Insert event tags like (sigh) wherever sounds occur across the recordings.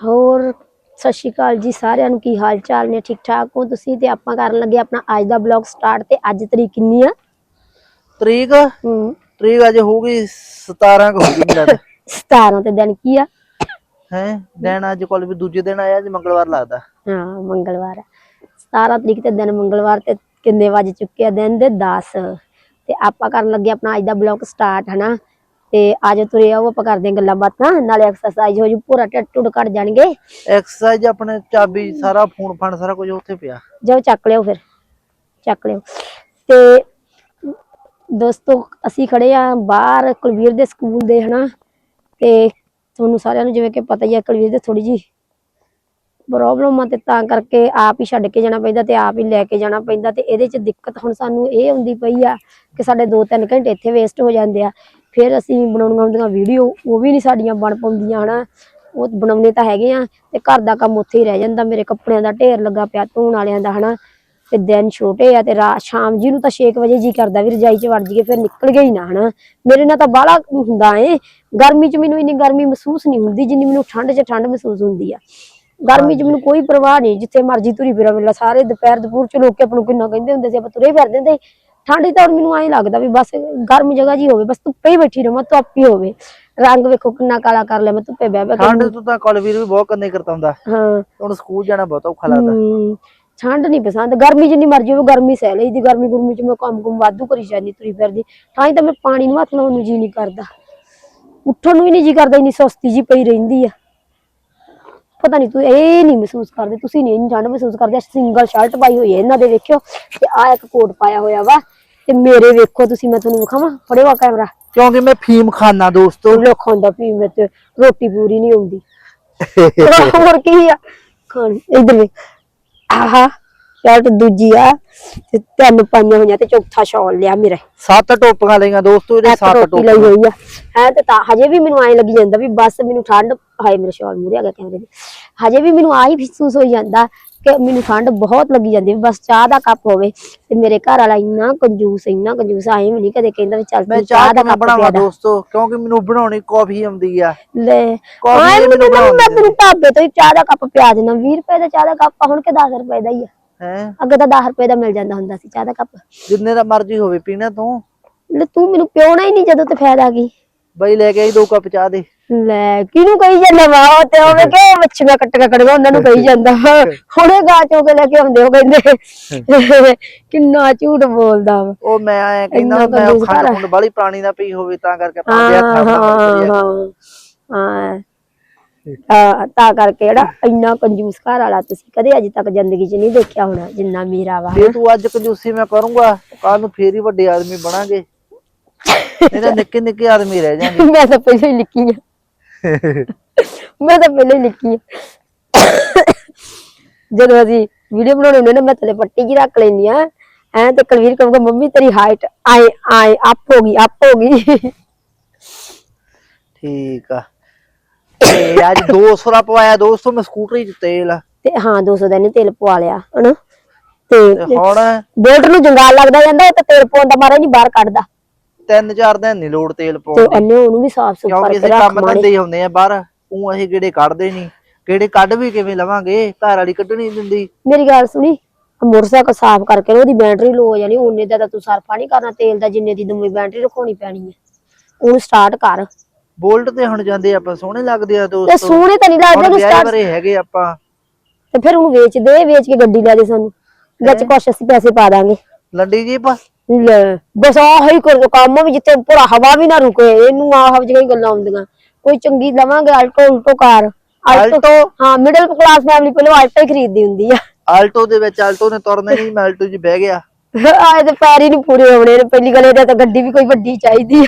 ਹੋਰ ਸਤਿ ਸ਼੍ਰੀ ਅਕਾਲ ਜੀ ਸਾਰਿਆਂ ਨੂੰ ਕੀ ਹਾਲ ਚਾਲ ਨੇ? ਠੀਕ ਠਾਕ ਹੋ ਤੁਸੀਂ? ਤੇ ਆਪਾਂ ਕਰਨ ਲੱਗੇ ਆਪਣਾ ਅੱਜ ਦਾ ਬਲੌਗ ਸਟਾਰਟ ਤੇ ਅੱਜ ਤਰੀਕ ਕਿੰਨੀ ਆ? ਤਰੀਕ? ਹੂੰ। ਤਰੀਕ ਅੱਜ ਹੋਊਗੀ 17 ਕੁ ਹੋਊਗੀ ਮੇਰਾ 17 (laughs) ਤੇ ਦਿਨ ਕੀ ਆ? ਹੈ? ਦਿਨ ਅੱਜ ਕੋਲ ਵੀ ਦੂਜੇ ਦਿਨ ਆਇਆ ਅੱਜ ਮੰਗਲਵਾਰ ਲੱਗਦਾ। ਹਾਂ ਮੰਗਲਵਾਰ ਆ। 17 ਤਰੀਕ ਤੇ ਦਿਨ ਮੰਗਲਵਾਰ ਤੇ ਕਿੰਨੇ ਵਜ ਚੁੱਕੇ ਆ ਦਿਨ ਦੇ? 10 ਤੇ ਆਪਾਂ ਕਰਨ ਲੱਗੇ ਆਪਣਾ ਅੱਜ ਦਾ ਬਲੌਗ ਸਟਾਰਟ ਹਨਾ? ਤੇ ਅੱਜ ਤੁਰੇ ਆਓ ਆਪਾਂ ਕਰਦੇ ਹਾਂ ਗੱਲਾਂ ਬਾਤਾਂ। ਨਾਲੇ ਐਕਸਰਸਾਈਜ਼ ਹੋ ਜੂ ਪੂਰਾ ਟੱਟ ਟੁੱਟ ਕੱਢ ਜਾਣਗੇ। ਐਕਸਰਸਾਈਜ਼ ਆਪਣੇ ਚਾਬੀ ਸਾਰਾ ਫੋਨ ਫਾਨ ਸਾਰਾ ਕੁਝ ਉੱਥੇ ਪਿਆ। ਜਾਓ ਚੱਕ ਲਿਓ ਫਿਰ। ਚੱਕ ਲਿਓ। ਤੇ ਦੋਸਤੋ ਅਸੀਂ ਖੜੇ ਆ ਬਾਹਰ ਕੁਲਵੀਰ ਦੇ ਸਕੂਲ ਦੇ ਹਨਾ? ਤੇ ਤੁਹਾਨੂੰ ਸਾਰਿਆਂ ਨੂੰ ਜਿਵੇਂ ਕਿ ਪਤਾ ਹੀ ਹੈ ਕੁਲਵੀਰ ਦੇ ਥੋੜੀ ਜੀ ਪ੍ਰੋਬਲਮ ਆ ਤੇ ਤਾਂ ਕਰਕੇ ਆਪ ਹੀ ਛੱਡ ਕੇ ਜਾਣਾ ਪੈਂਦਾ ਤੇ ਆਪ ਹੀ ਲੈ ਕੇ ਜਾਣਾ ਪੈਂਦਾ ਤੇ ਇਹਦੇ ਚ ਦਿੱਕਤ ਹੁਣ ਸਾਨੂੰ ਇਹ ਹੁੰਦੀ ਪਈ ਆ ਕਿ ਸਾਡੇ 2-3 ਘੰਟੇ ਇੱਥੇ ਵੇਸਟ ਹੋ ਜਾਂਦੇ ਆ। ਫਿਰ ਅਸੀਂ ਬਣਾਉਣੀਆਂ ਹੁੰਦੀਆਂ ਵੀਡੀਓ ਉਹ ਵੀ ਨਹੀਂ ਸਾਡੀਆਂ ਬਣ ਪਾਉਂਦੀਆਂ ਹਨਾ। ਉਹ ਬਣਾਉਣੇ ਤਾਂ ਹੈਗੇ ਆ ਤੇ ਘਰ ਦਾ ਕੰਮ ਉੱਥੇ ਹੀ ਰਹਿ ਜਾਂਦਾ। ਮੇਰੇ ਕੱਪੜਿਆਂ ਦਾ ਢੇਰ ਲੱਗਾ ਪਿਆ ਧੋਣ ਵਾਲਿਆਂ ਦਾ ਹਨਾ। ਤੇ ਦਿਨ ਛੋਟੇ ਆ ਤੇ ਰਾਤ ਸ਼ਾਮ ਜੀ ਨੂੰ ਤਾਂ 6 ਵਜੇ ਜੀ ਕਰਦਾ ਵੀ ਰਜਾਈ 'ਚ ਵੜ ਜਾਈਏ ਫਿਰ ਨਿਕਲ ਗਈ ਨਾ ਹਨਾ। ਮੇਰੇ ਨਾਲ ਤਾਂ ਬਾਹਲਾ ਹੁੰਦਾ ਏ। ਗਰਮੀ 'ਚ ਮੈਨੂੰ ਇੰਨੀ ਗਰਮੀ ਮਹਿਸੂਸ ਨਹੀਂ ਹੁੰਦੀ ਜਿੰਨੀ ਮੈਨੂੰ ਠੰਡ 'ਚ ਠੰਡ ਮਹਿਸੂਸ ਹੁੰਦੀ ਆ। ਗਰਮੀ 'ਚ ਮੈਨੂੰ ਕੋਈ ਪਰਵਾਹ ਨਹੀਂ ਜਿੱਥੇ ਮਰਜ਼ੀ ਤੁਰੀ ਫਿਰਾਂ। ਮੇਲਾ ਸਾਰੇ ਦੁਪਹਿਰ ਦੁਪੂਰ 'ਚ ਲੋਕ ਆਪਾਂ ਨੂੰ ਕਿੰਨਾ ਕਹਿੰਦੇ ਹੁੰਦੇ ਸੀ ਆਪਾਂ ਤੁਰੇ ਫਿਰਦੇ ਹੁੰਦੇ। ਸੀ। ਠੰਡ ਤਾਂ ਮੈਨੂੰ ਐਂ ਲੱਗਦਾ ਵੀ ਬਸ ਗਰਮ ਜਗ੍ਹਾ ਜੀ ਹੋਵੇ ਬਸ ਧੁੱਪੇ ਹੀ ਬੈਠੀ ਰਵਾਂ ਧੁੱਪ ਹੀ ਹੋਵੇ। ਰੰਗ ਵੇਖੋ ਕਿੰਨਾ ਕਾਲਾ ਕਰ ਲਿਆ ਮੈਂ ਧੁੱਪੇ ਬਹਿ ਬਹਿ ਠੰਡ ਤੋਂ ਤਾਂ ਕੋਲਵੀਰ ਵੀ ਬਹੁਤ ਕੰਨੇ ਕਰਤਾਉਂਦਾ। ਹਾਂ। ਹੁਣ ਸਕੂਲ ਜਾਣਾ ਬਹੁਤ ਔਖਾ ਲੱਗਦਾ। ਠੰਡ ਨਹੀਂ ਪਸੰਦ। ਗਰਮੀ ਜਿੰਨੀ ਮਰਜ਼ੀ ਹੋਵੇ ਗਰਮੀ ਸਹਿ ਲਈਦੀ ਗਰਮੀ ਗੁਰਮੀ ਚ ਮੈਂ ਕੰਮ ਕੁਮ ਵਾਧੂ ਕਰੀ ਜਾਂਦੀ ਤੁਰੀ ਫਿਰਦੀ। ਤਾਂ ਹੀ ਤਾਂ ਮੈਂ ਪਾਣੀ ਨੂੰ ਹੱਥ ਲਾਉਣ ਨੂੰ ਜੀ ਨਹੀਂ ਕਰਦਾ। ਉੱਠਣ ਨੂੰ ਵੀ ਨਹੀਂ ਜੀ ਕਰਦਾ ਇੰਨੀ ਸੁਸਤੀ ਜੀ ਪਈ ਰਹਿੰਦੀ ਆ। ਪਤਾ ਨਹੀਂ ਤੂੰ ਇਹ ਨਹੀਂ ਮਹਿਸੂਸ ਕਰਦੇ ਤੁਸੀਂ ਨਹੀਂ ਠੰਡ ਮਹਿਸੂਸ ਕਰਦੇ ਸਿੰਗਲ ਸ਼ਰਟ ਪਾਈ ਹੋਈ ਹੈ ਇਹਨਾਂ ਦੇ ਵੇਖਿਓ ਤੇ ਆ ਇੱਕ ਕੋਟ ਪਾਇਆ ਹੋਇਆ ਵਾ ਤੇ ਮੇਰੇ ਵੇਖੋ ਤੁਸੀਂ ਮੈਂ ਤੁਹਾਨੂੰ ਵਿਖਾਵਾਂ ਫੜਿਓ ਆ ਕੈਮਰਾ ਕਿਉਂਕਿ ਮੈਂ ਫੀਮ ਖਾਨਾ ਦੋਸਤੋ। ਲੋਕਾਂ ਦਾ ਵੀ ਮੈਂ ਤੇ ਰੋਟੀ ਪੂਰੀ ਨਹੀਂ ਹੁੰਦੀ। (laughs) ਹੋਰ ਕੀ ਆ? ਖਾਣ ਇਧਰ ਵੇ ਆਹਾ। ਸ਼ਰਟ ਦੂਜੀ ਆ ਤੇ ਤਿੰਨ ਪਾਈਆਂ ਹੋਈਆਂ ਤੇ ਚੌਥਾ ਸ਼ਾਲ ਲਿਆ ਮੇਰਾ। ਸੱਤ ਟੋਪੀਆਂ ਲਈਆਂ ਦੋਸਤੋ ਇਹਦੇ ਸੱਤ ਟੋਪੀ ਲਈ ਹੋਈ ਆ। ਹੈ ਤੇ ਤਾਂ ਹਜੇ ਵੀ ਮੈਨੂੰ ਐਂ ਲੱਗੀ ਜਾਂਦਾ ਵੀ ਬਸ ਮੈਨੂੰ ਠੰਡ ਹਾਏ ਮੇਰੇ ਸ਼ਾਲ ਮੂਰੇ ਆ ਗਿਆ ਕੈਮਰੇ ਦੇ। ਹਜੇ ਵੀ ਮੈਨੂੰ ਆਹੀ ਮਹਿਸੂਸ ਹੋਈ ਜਾਂਦਾ ਕਿ ਮੈਨੂੰ ਠੰਡ ਬਹੁਤ ਲੱਗੀ ਜਾਂਦੀ ਵੀ ਬਸ ਚਾਹ ਦਾ ਕੱਪ ਹੋਵੇ ਤੇ ਮੇਰੇ ਘਰ ਵਾਲਾ ਇੰਨਾ ਕੰਜੂਸ ਇੰਨਾ ਕੰਜੂਸ ਆਏ ਵੀ ਨਹੀਂ ਕਦੇ ਕਹਿੰਦਾ ਵੀ ਚੱਲ ਮੈਂ ਤੂੰ ਚਾਹ ਦਾ ਕੱਪ ਬਣਾਵਾਂ ਦੋਸਤੋ? ਕਿਉਂਕਿ ਮੈਨੂੰ ਬਣਾਉਣੀ ਕਾਫੀ ਆਉਂਦੀ ਆ। ਲੈ ਕਾਫੀ ਮੈਨੂੰ ਮੈਂ ਤੈਨੂੰ ਢਾਬੇ ਤੋਂ ਹੀ ਚਾਹ ਦਾ ਕੱਪ ਪਿਆ ਦੇਣਾ 20 ਰੁਪਏ ਦਾ ਚਾਹ ਦਾ ਕੱਪ ਹੁਣ ਕਿ 10 ਰੁਪਏ ਦਾ ਹੀ ਆ। ਹੈ। ਅੱਗੇ ਤਾਂ 10 ਰੁਪਏ ਦਾ ਮਿਲ ਜਾਂਦਾ ਹੁੰਦਾ ਸੀ ਚਾਹ ਦਾ ਕੱਪ। ਜਿੰਨੇ ਦਾ ਮਰਜ਼ੀ ਹੋਵੇ ਪੀਣਾ ਤੂੰ। ਲੈ ਤੂੰ ਮੈਨੂੰ ਪਿਉਣਾ ਹੀ ਨਹੀਂ ਜਦੋਂ ਤੇ ਫਾਇਦਾ ਕੀ ਬਈ ਲੈ ਕੇ ਆਈ ਦੋ ਕੱਪ ਚਾਹ ਦੇ। ਲੈ ਕਿਹਨੂੰ ਕਹੀ ਜਾਂਦਾ ਵਾ ਉਹ ਤੇ ਹੋਵੇ ਕਿ ਮੱਛੀਆਂ ਕੱਟੀਆਂ ਕੱਟੀਆਂ ਉਹਨਾਂ ਨੂੰ ਕਹੀ ਜਾਂਦਾ। ਹੁਣੇ ਗਾਂ ਚੋ ਕੇ ਲੈ ਕੇ ਆਉਂਦੇ ਹੋ ਕਹਿੰਦੇ। ਕਿੰਨਾ ਝੂਠ ਬੋਲਦਾ ਵਾ। ਉਹ ਮੈਂ ਐ ਕਹਿੰਦਾ ਮੈਂ ਖੰਡ ਆ। ਖੁੰਡ ਬਾਲੀ ਪਾਣੀ ਨਾ ਪਈ ਹੋਵੇ ਤਾਂ ਕਰਕੇ ਆਪਾਂ ਹਾਂ ਦੇ ਹੱਥਾਂ ਹਾਂ ਹਾਂ। ਹਾਂ। ਤਾਂ ਤਾਂ ਕਰਕੇ ਜਿਹੜਾ ਇੰਨਾ ਕੰਜੂਸ ਘਰ ਵਾਲਾ ਤੁਸੀਂ ਕਦੇ ਅਜੇ ਤੱਕ ਜ਼ਿੰਦਗੀ 'ਚ ਨਹੀਂ ਦੇਖਿਆ ਹੋਣਾ ਜਿੰਨਾ ਮੇਰਾ ਵਾ। ਜੇ ਤੂੰ ਅੱਜ ਕੰਜੂਸੀ ਮੈਂ ਕਰੂੰਗਾ ਕੱਲ ਨੂੰ ਫੇਰ ਹੀ ਵੱਡੇ ਆਦਮੀ ਬਣਾਂਗੇ। ਇਹਦਾ ਨਿੱਕੇ ਨਿੱਕੇ ਆਦਮੀ ਰਹਿ ਜਾਣਗੇ। (laughs) ਮੈਂ ਤਾਂ ਪਹਿਲਾਂ ਹੀ ਲਿਖੀ ਆ। ਮੈਂ ਤਾਂ ਪਹਿਲਾਂ ਹੀ ਲਿਖੀ ਆ। ਜਦੋਂ ਅਸੀਂ ਵੀਡੀਓ ਬਣਾਉਣੇ ਹੁੰਦੇ ਨਾ ਮੈਂ ਥੱਲੇ ਪੱਟੀ ਜੀ ਰੱਖ ਲੈਂਦੀ ਆ। ਐ ਤੇ ਕਲਵੀਰ ਕਹੂਗਾ ਮੰਮੀ ਤੇਰੀ ਹਾਈਟ ਆਏ ਆਏ ਅਪ ਹੋ ਗਈ ਅਪ ਹੋ ਗਈ। ਠੀਕ ਆ। ਤੇ ਅੱਜ 200 ਦਾ ਪਵਾਇਆ ਦੋਸਤੋ ਮੈਂ ਸਕੂਟਰੀ 'ਚ ਤੇਲ ਤੇ ਹਾਂ 200 ਦਾ ਇਹਨੇ ਤੇਲ ਪਵਾ ਲਿਆ ਹਨਾ? ਤੇ ਤੇ ਹੁਣ? ਬੋਲਟ ਨੂੰ ਜੰਗਾਲ ਲੱਗਦਾ ਜਾਂਦਾ ਉਹ ਤਾਂ ਤੇਲ ਪਾਉਣ ਦਾ ਮਾਰਾ ਨਹੀਂ ਬਾਹਰ ਕੱਢਦਾ। ਤਿੰਨ ਚਾਰ ਦਿਨ ਨਹੀਂ ਲੋੜ ਤੇਲ ਤੇ ਪਾਉਣ ਦੀ। ਅੰਨੇ ਉਹਨੂੰ ਵੀ ਸਾਫ਼ ਸੁਥਰਾ ਕਿਉਂਕਿ ਕਰਕੇ ਅਸੀਂ ਰੱਖ ਕੰਮ ਮਾਰੇ ਧੰਦੇ ਹੀ ਹੁੰਦੇ ਆ ਬਾਹਰ ਉਹ ਅਸੀਂ ਕਿਹੜੇ ਕੱਢਦੇ ਨਹੀਂ ਕਿਹੜੇ ਕੱਢ ਵੀ ਕਿਵੇਂ ਲਵਾਂਗੇ ਘਰ ਵਾਲੀ ਕੱਢਣੀ ਨੀ ਦਿੰਦੀ। ਮੇਰੀ ਗੱਲ ਸੁਣੀ ਆਹ ਮੋਟਰਸਾਈਕਲ ਸਾਫ਼ ਕਰਕੇ ਨਾ ਉਹਦੀ ਬੈਟਰੀ ਲੋ ਹੋ ਜਾਣੀ ਉਹਨੇ ਦਾ ਤਾਂ ਤੂੰ ਸਰਫਾ ਨਹੀਂ ਕਰਨਾ ਤੇਲ ਦਾ ਜਿੰਨੇ ਦੀ ਦਮੀ ਬੈਟਰੀ ਰਖਾਉਣੀ ਪੈਣੀ ਹੈ ਉਹਨੂੰ ਸਟਾਰਟ ਕਰ। ਬੋਲਟ ਤੇ ਹੁਣ ਜਾਂਦੇ ਆਪਾਂ ਸੋਹਣੇ ਲੱਗਦੇ ਆ ਤੇ ਦੋਸਤੋ ਸੋਹਣੇ ਤਾਂ ਨਹੀਂ ਲੱਗਦੇ ਹੁਣ ਉਹਨੂੰ ਵਿਆਹ ਬਰੇ ਹੈਗੇ ਆਪਾਂ। ਤੇ ਫਿਰ ਉਹਨੂੰ ਵੇਚ ਦੇ ਵੇਚ ਕੇ ਗੱਡੀ ਲੈ ਦੇ ਸਾਨੂੰ। ਵਿੱਚ ਕੁਛ ਅਸੀਂ ਪੈਸੇ ਪਾ ਦਾਂਗੇ। ਲੰਡੀ ਜੀ ਪਾ ਲੈ ਬਸ ਆਹ ਹੀ ਕਰ ਕੰਮ ਵੀ ਜਿੱਥੇ ਪੂਰਾ ਹਵਾ ਵੀ ਨਾ ਰੁਕੇ ਇਹਨੂੰ ਆਹ ਜਿਹੀਆਂ ਹੀ ਗੱਲਾਂ ਆਉਂਦੀਆਂ। ਕੋਈ ਚੰਗੀ ਲਵਾਂਗੇ ਆਲਟੋ ਉਲਟੋ ਕਾਰ। ਆਲਟੋ ਹਾਂ ਮਿਡਲ ਕਲਾਸ ਫੈਮਿਲੀ ਪਹਿਲਾਂ ਆਲਟੋ ਹੀ ਖਰੀਦਦੀ ਹੁੰਦੀ ਆ। ਆਲਟੋ ਦੇ ਵਿੱਚ ਆਲਟੋ ਨੇ ਤੁਰਨਾ ਨਹੀਂ ਮੈਂ ਆਲਟੋ 'ਚ ਬਹਿ ਗਿਆ। ਆਏ ਤੇ ਪੈਰ ਹੀ ਨਹੀਂ ਪੂਰੇ ਹੋਣੇ ਨੇ ਪਹਿਲੀ ਗੱਲ ਇਹਦਾ ਤਾਂ ਗੱਡੀ ਵੀ ਕੋਈ ਵੱਡੀ ਚਾਹੀਦੀ ਆ।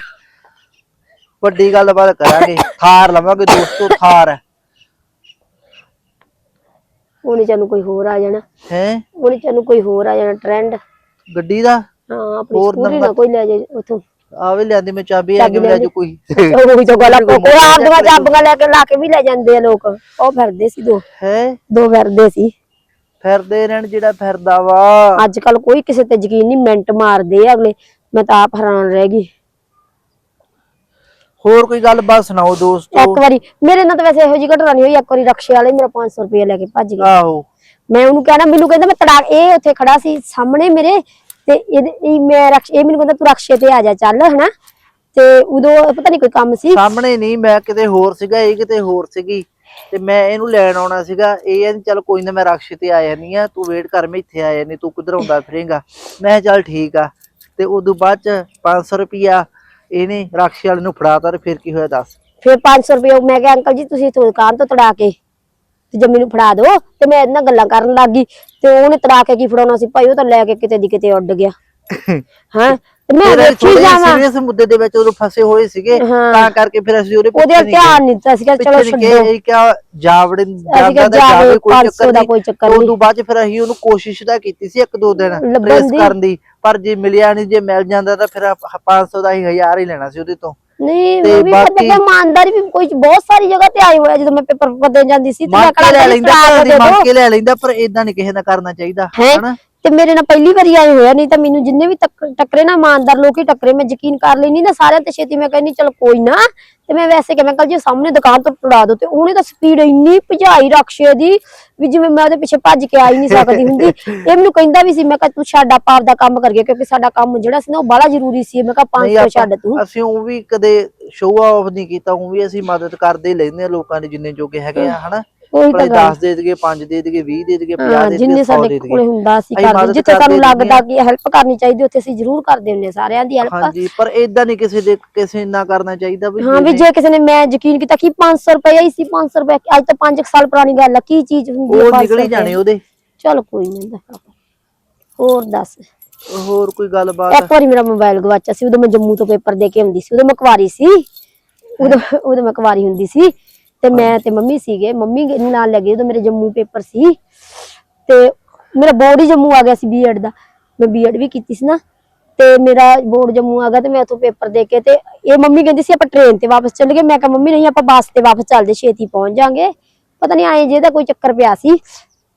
ਵੱਡੀ ਗੱਲਬਾਤ ਕਰਾਂਗੇ। ਥਾਰ ਲਵਾਂਗੇ ਦੋਸਤੋ ਥਾਰ ਉਹਨੇ ਚਾਨੂੰ ਕੋਈ ਹੋਰ ਆ ਜਾਣਾ। ਹੈ? ਉਹਨੇ ਚਾਨੂੰ ਕੋਈ ਹੋਰ ਆ ਜਾਣਾ ਟ੍ਰੈਂਡ ਗੱਡੀ ਦਾ? ਹਾਂ ਆਪਣੀ ਹੋਰ ਸਕੂਟਰੀ ਨਾ ਕੋਈ ਲੈ ਜਾਏ ਉਥੋਂ। ਆਵੇ ਲਿਆਂਦੀ ਮੈਂ ਚਾਬੀ ਆ ਕੇ ਲੈ ਜੋ ਕੋਈ। ਉਹ ਵੀ ਤਾਂ ਗੱਲ ਕੋ ਉਹ (laughs) ਆਪਦੀਆਂ ਚਾਬੀਆਂ ਲੈ ਕੇ ਲਾ ਕੇ ਵੀ ਲੈ ਜਾਂਦੇ ਆ ਲੋਕ। ਉਹ ਫਿਰਦੇ ਸੀ ਦੋ। ਹੈ? ਦੋ ਫਿਰਦੇ ਸੀ। ਫਿਰਦੇ ਰਹਿਣ ਜਿਹੜਾ ਫਿਰਦਾ ਵਾ। ਅੱਜ ਕੱਲ ਕੋਈ ਕਿਸੇ ਤੇ ਯਕੀਨ ਨਹੀਂ ਮਿੰਟ ਮਾਰਦੇ ਆ ਅਗਲੇ। ਮੈਂ ਤਾਂ ਆਪ ਹੈਰਾਨ ਰਹਿ ਗਈ। ਹੋਰ ਕੋਈ ਗੱਲਬਾਤ ਸੁਣਾਓ ਦੋਸਤੋ। ਇੱਕ ਵਾਰੀ ਮੇਰੇ ਨਾਲ ਤਾਂ ਵੈਸੇ ਇਹੋ ਜਿਹੀ ਘਟਨਾ ਨਹੀਂ ਹੋਈ ਇੱਕ ਵਾਰੀ ਰਕਸ਼ੇ ਵਾਲੇ ਮੇਰਾ 500 ਰੁਪਏ ਲੈ ਕੇ ਭੱਜ ਗਿਆ ਆਹੋ। ਮੈਂ ਉਹਨੂੰ ਕਹਿਣਾ ਮੈਨੂੰ ਕਹਿੰਦਾ ਮੈਂ ਤੜਾ ਇਹ ਉੱਥੇ ਖੜਾ ਸੀ ਸਾਹਮਣੇ ਮੇਰੇ ਤੇ ਇਹ ਮੈਂ ਰਕਸ਼ ਇਹ ਮੈਨੂੰ ਕਹਿੰਦਾ ਤੂੰ ਰਕਸ਼ੇ ਤੇ ਆ ਜਾ ਚੱਲ ਹਨਾ? ਤੇ ਉਦੋਂ ਪਤਾ ਨਹੀਂ ਕੋਈ ਕੰਮ ਸੀ। ਸਾਹਮਣੇ ਨਹੀਂ ਮੈਂ ਕਿਤੇ ਹੋਰ ਸੀਗਾ ਇਹ ਕਿਤੇ ਹੋਰ ਸੀਗੀ। ਤੇ ਮੈਂ ਇਹਨੂੰ ਲੈਣ ਆਉਣਾ ਸੀਗਾ ਇਹ ਕਹਿੰਦੀ ਚੱਲ ਕੋਈ ਨਾ ਮੈਂ ਰਕਸ਼ੇ ਤੇ ਆ ਜਾਨੀ ਆ ਤੂੰ ਵੇਟ ਕਰ ਮੈਂ ਇੱਥੇ ਆ ਜਾਨੀ ਤੂੰ ਕਿੱਧਰ ਆਉਂਦਾ ਫਿਰੇਂਗਾ? ਮੈਂ ਚੱਲ ਠੀਕ ਆ। ਤੇ ਉਦੋਂ ਬਾਅਦ ਚ 500 ਰੁਪਿਆ ਇਹਨੇ ਰਕਸ਼ੇ ਵਾਲੇ ਨੂੰ ਫੜਾਤਾ ਤੇ ਫਿਰ ਕੀ ਹੋਇਆ ਦੱਸ। ਫਿਰ 500 ਰੁਪਏ ਮੈਂ ਕਿਹਾ ਅੰਕਲ ਜੀ ਤੁਸੀਂ ਦੁਕਾਨ ਤੋਂ ਤੜਾ ਕੇ ਤੇ ਜੰਮੀ ਨੂੰ ਫੜਾ ਦਿਓ ਤੇ ਮੈਂ ਇਹਦੇ ਨਾਲ ਗੱਲਾਂ ਕਰਨ ਲੱਗ ਗਈ ਤੇ ਉਹਨੇ ਤੜਾ ਕੇ ਕੀ ਫੜਾਉਣਾ ਸੀ? ਭਾਈ ਉਹ ਤਾਂ ਲੈ ਕੇ ਕਿਤੇ ਦੀ ਕਿਤੇ ਉੱਡ ਗਿਆ। (laughs) ਹਾਂ? ਤੇ ਮੈਂ ਵੇਖੀ ਜਾਵਾਂ ਸੀਰੀਅਸ ਮੁੱਦੇ ਦੇ ਵਿੱਚ ਉਦੋਂ ਫਸੇ ਹੋਏ ਸੀਗੇ ਹਾਂ। ਤਾਂ ਕਰਕੇ ਫਿਰ ਅਸੀਂ ਉਹਦੇ ਉਹਦੇ ਵੱਲ ਧਿਆਨ ਨਹੀਂ ਦਿੱਤਾ ਸੀਗਾ ਚਲੋ ਪਿੱਛੇ ਛੱਡੋ ਇਹ ਕਿਹਾ ਜਾਵੜੇ ਕਿਹਾ ਜਾਂਦਾ ਤਾਂ ਜਾਵੇ, ਜਾਵੇ ਕੋਈ 500 ਚੱਕਰ ਦਾ ਨਹੀਂ ਕੋਈ ਚੱਕਰ ਨਹੀਂ। ਉਦੋਂ ਬਾਅਦ ਚ ਫਿਰ ਅਸੀਂ ਉਹਨੂੰ ਕੋਸ਼ਿਸ਼ ਤਾਂ ਕੀਤੀ ਸੀ ਇੱਕ ਦੋ ਦਿਨ ਲੱਭਣ ਟ੍ਰੇਸ ਦੀ। ਕਰਨ ਦੀ ਪਰ ਜੇ ਮਿਲਿਆ ਨਹੀਂ ਜੇ ਮਿਲ ਜਾਂਦਾ ਤਾਂ ਫਿਰ 500 ਦਾ ਹੀ 1000 ਹੀ ਲੈਣਾ ਸੀ ਉਹਦੇ ਤੋਂ ਨਹੀਂ ਤੇ ਉਹ ਵੀ ਬਾਕੀ- ਪਤਾ ਕਿ ਇਮਾਨਦਾਰੀ ਵੀ ਕੋਈ ਬਹੁਤ ਸਾਰੀ ਜਗ੍ਹਾ ਤੇ ਆਈ ਹੋਇਆ ਜਦੋਂ ਮੈਂ ਪੇਪਰ ਪੱਦੇ ਜਾਂਦੀ ਸੀ ਤੇ ਮੰਗ ਮੈਂ ਕੇ ਲੈ ਲੈਂਦਾ ਫੜਾ ਘਰ ਕੇ ਦੀ ਦੇ ਮੰਗ ਦਿਓ। ਕੇ ਲੈ ਲੈਂਦਾ ਪਰ ਇਦਾਂ ਨਹੀਂ ਕਿਸੇ ਨਾਲ ਕਰਨਾ ਚਾਹੀਦਾ ਹੈਂ? ਤੇ ਮੇਰੇ ਨਾਲ ਪਹਿਲੀ ਵਾਰੀ ਆਏ ਹੋਇਆ ਨਹੀਂ ਤਾਂ ਮੈਨੂੰ ਜਿੰਨੇ ਵੀ ਟੱਕ- ਟੱਕਰੇ ਨਾ ਇਮਾਨਦਾਰ ਲੋਕ ਹੀ ਟੱਕਰੇ ਮੈਂ ਯਕੀਨ ਕਰ ਲੈਣੀ ਨਾ ਸਾਰਿਆਂ ਤੇ ਛੇਤੀ ਮੈਂ ਕਹਿੰਦੀ ਚਲ ਕੋਈ ਨਾ ਤੇ ਮੈਂ ਵੈਸੇ ਕਿ ਮੈਂ ਕੱਲ ਜੀ ਸਾਹਮਣੇ ਦੁਕਾਨ ਤੋਂ ਤੁੜਾ ਦੋ ਤੇ ਉਹਨੇ ਤਾਂ ਸਪੀਡ ਇੰਨੀ ਭਜਾਈ ਰਕਸ਼ੇ ਦੀ ਵੀ ਜਿਵੇਂ ਮੈਂ ਉਹਦੇ ਪਿੱਛੇ ਭੱਜ ਕੇ ਆ ਹੀ ਨਹੀਂ ਸਕਦੀ ਹੁੰਦੀ। ਇਹ ਮੈਨੂੰ ਕਹਿੰਦਾ ਵੀ ਸੀ ਮੈਂ ਕਿਹਾ ਤੂੰ ਛੱਡ ਆਪਾਂ ਆਪਦਾ ਕੰਮ ਕਰੀਏ ਕਿਉਂਕਿ ਸਾਡਾ ਕੰਮ ਜਿਹੜਾ ਸੀ ਨਾ ਉਹ ਬੜਾ ਜ਼ਰੂਰੀ ਸੀ। ਮੈਂ ਕਿਹਾ ਨਹੀਂ 500 ਛੱਡ ਤੂੰ। ਅਸੀਂ ਉਹ ਵੀ ਕਦੇ ਸ਼ੋਅ ਆਫ ਨਹੀਂ ਕੀਤਾ ਉਹ ਵੀ ਅਸੀਂ ਮਦਦ ਕਰਦੇ ਲੈਂਦੇ ਆ ਲੋਕਾਂ ਦੇ ਜਿੰਨੇ ਜੋਗੇ ਹੈਗੇ ਆ ਹਨਾ? ਉਹੀ ਤਾਂ ਗੱਲ। 10 ਦੇ ਦੇਗੇ 5 ਦੇ ਦੇਗੇ 20 ਦੇ ਦੇਗੇ 50 ਹਾਂ ਦੇ ਜਿੰਨੇ ਦੇਗੇ 100 ਸਾਡੇ ਕੋਲੇ ਹੁੰਦਾ ਸੀ ਕਰਦੇ ਜਿੱਥੇ ਸਾਨੂੰ ਲੱਗਦਾ ਕਿ ਹੈਲਪ ਕਰਨੀ ਚਾਹੀਦੀ ਉੱਥੇ ਅਸੀਂ ਜ਼ਰੂਰ ਕਰਦੇ ਹੁੰਦੇ ਸਾਰਿਆਂ ਦੀ ਹੈਲਪ ਹਾਂਜੀ ਪਰ ਇਦਾਂ ਨਹੀਂ ਕਿਸੇ ਦੇ ਕਿਸੇ ਨਾਲ ਕਰਨਾ ਚਾਹੀਦਾ ਵੀ ਹਾਂ ਵੀ ਜੇ ਕਿਸੇ ਨੇ ਮੈਂ ਯਕੀਨ ਕੀਤਾ ਕਿ 500 ਰੁਪਏ ਹੀ ਸੀ 500 ਰੁਪਏ ਅੱਜ ਤੋਂ 5 ਸਾਲ ਪੁਰਾਣੀ ਗੱਲ ਆ ਕੀ ਚੀਜ਼ ਹੁੰਦੀ ਹੈ ਉਹ 500 ਨਿਕਲ ਹੀ? ਜਾਣੇ ਉਹਦੇ। ਚਲ ਕੋਈ ਨਹੀਂ ਹੁੰਦਾ ਹੋਰ ਦੱਸ। ਹੋਰ ਕੋਈ ਗੱਲਬਾਤ? ਇੱਕ ਵਾਰੀ ਮੇਰਾ ਮੋਬਾਈਲ ਗਵਾਚਿਆ ਸੀ ਉਦੋਂ ਮੈਂ ਜੰਮੂ ਤੋਂ ਪੇਪਰ ਦੇ ਕੇ ਆਉਂਦੀ ਸੀ ਉਦੋਂ ਮੈਂ ਕੁਵਾਰੀ ਸੀ। ਉਦੋਂ ਉਦੋਂ ਮੈਂ ਕੁਵਾਰੀ ਹੁੰਦੀ ਸੀ। ਤੇ ਮੈਂ ਤੇ ਮੰਮੀ ਸੀਗੇ। ਮੰਮੀ ਨਾਲ ਲੱਗੇ ਉਦੋਂ ਮੇਰੇ ਜੰਮੂ ਪੇਪਰ ਸੀ। ਤੇ ਮੇਰਾ ਬੋਰਡ ਹੀ ਜੰਮੂ ਆ ਗਿਆ ਸੀ ਬੀਐਡ ਦਾ। ਮੈਂ ਬੀਐਡ ਵੀ ਕੀਤੀ ਸੀ ਨਾ। ਤੇ ਮੇਰਾ ਬੋਰਡ ਜੰਮੂ ਆ ਗਿਆ ਤੇ ਮੈਂ ਉੱਥੋਂ ਪੇਪਰ ਦੇ ਕੇ ਤੇ ਇਹ ਮੰਮੀ ਕਹਿੰਦੀ ਸੀ ਆਪਾਂ ਟ੍ਰੇਨ ਤੇ ਵਾਪਸ ਚੱਲ ਗਏ। ਮੈਂ ਕਿਹਾ ਮੰਮੀ ਨਹੀਂ ਆਪਾਂ ਬੱਸ ਤੇ ਵਾਪਸ ਚੱਲਦੇ ਛੇਤੀ ਪਹੁੰਚ ਜਾਾਂਗੇ। ਪਤਾ ਨਹੀਂ ਆਏ ਜੇ ਦਾ ਕੋਈ ਚੱਕਰ ਪਿਆ ਸੀ।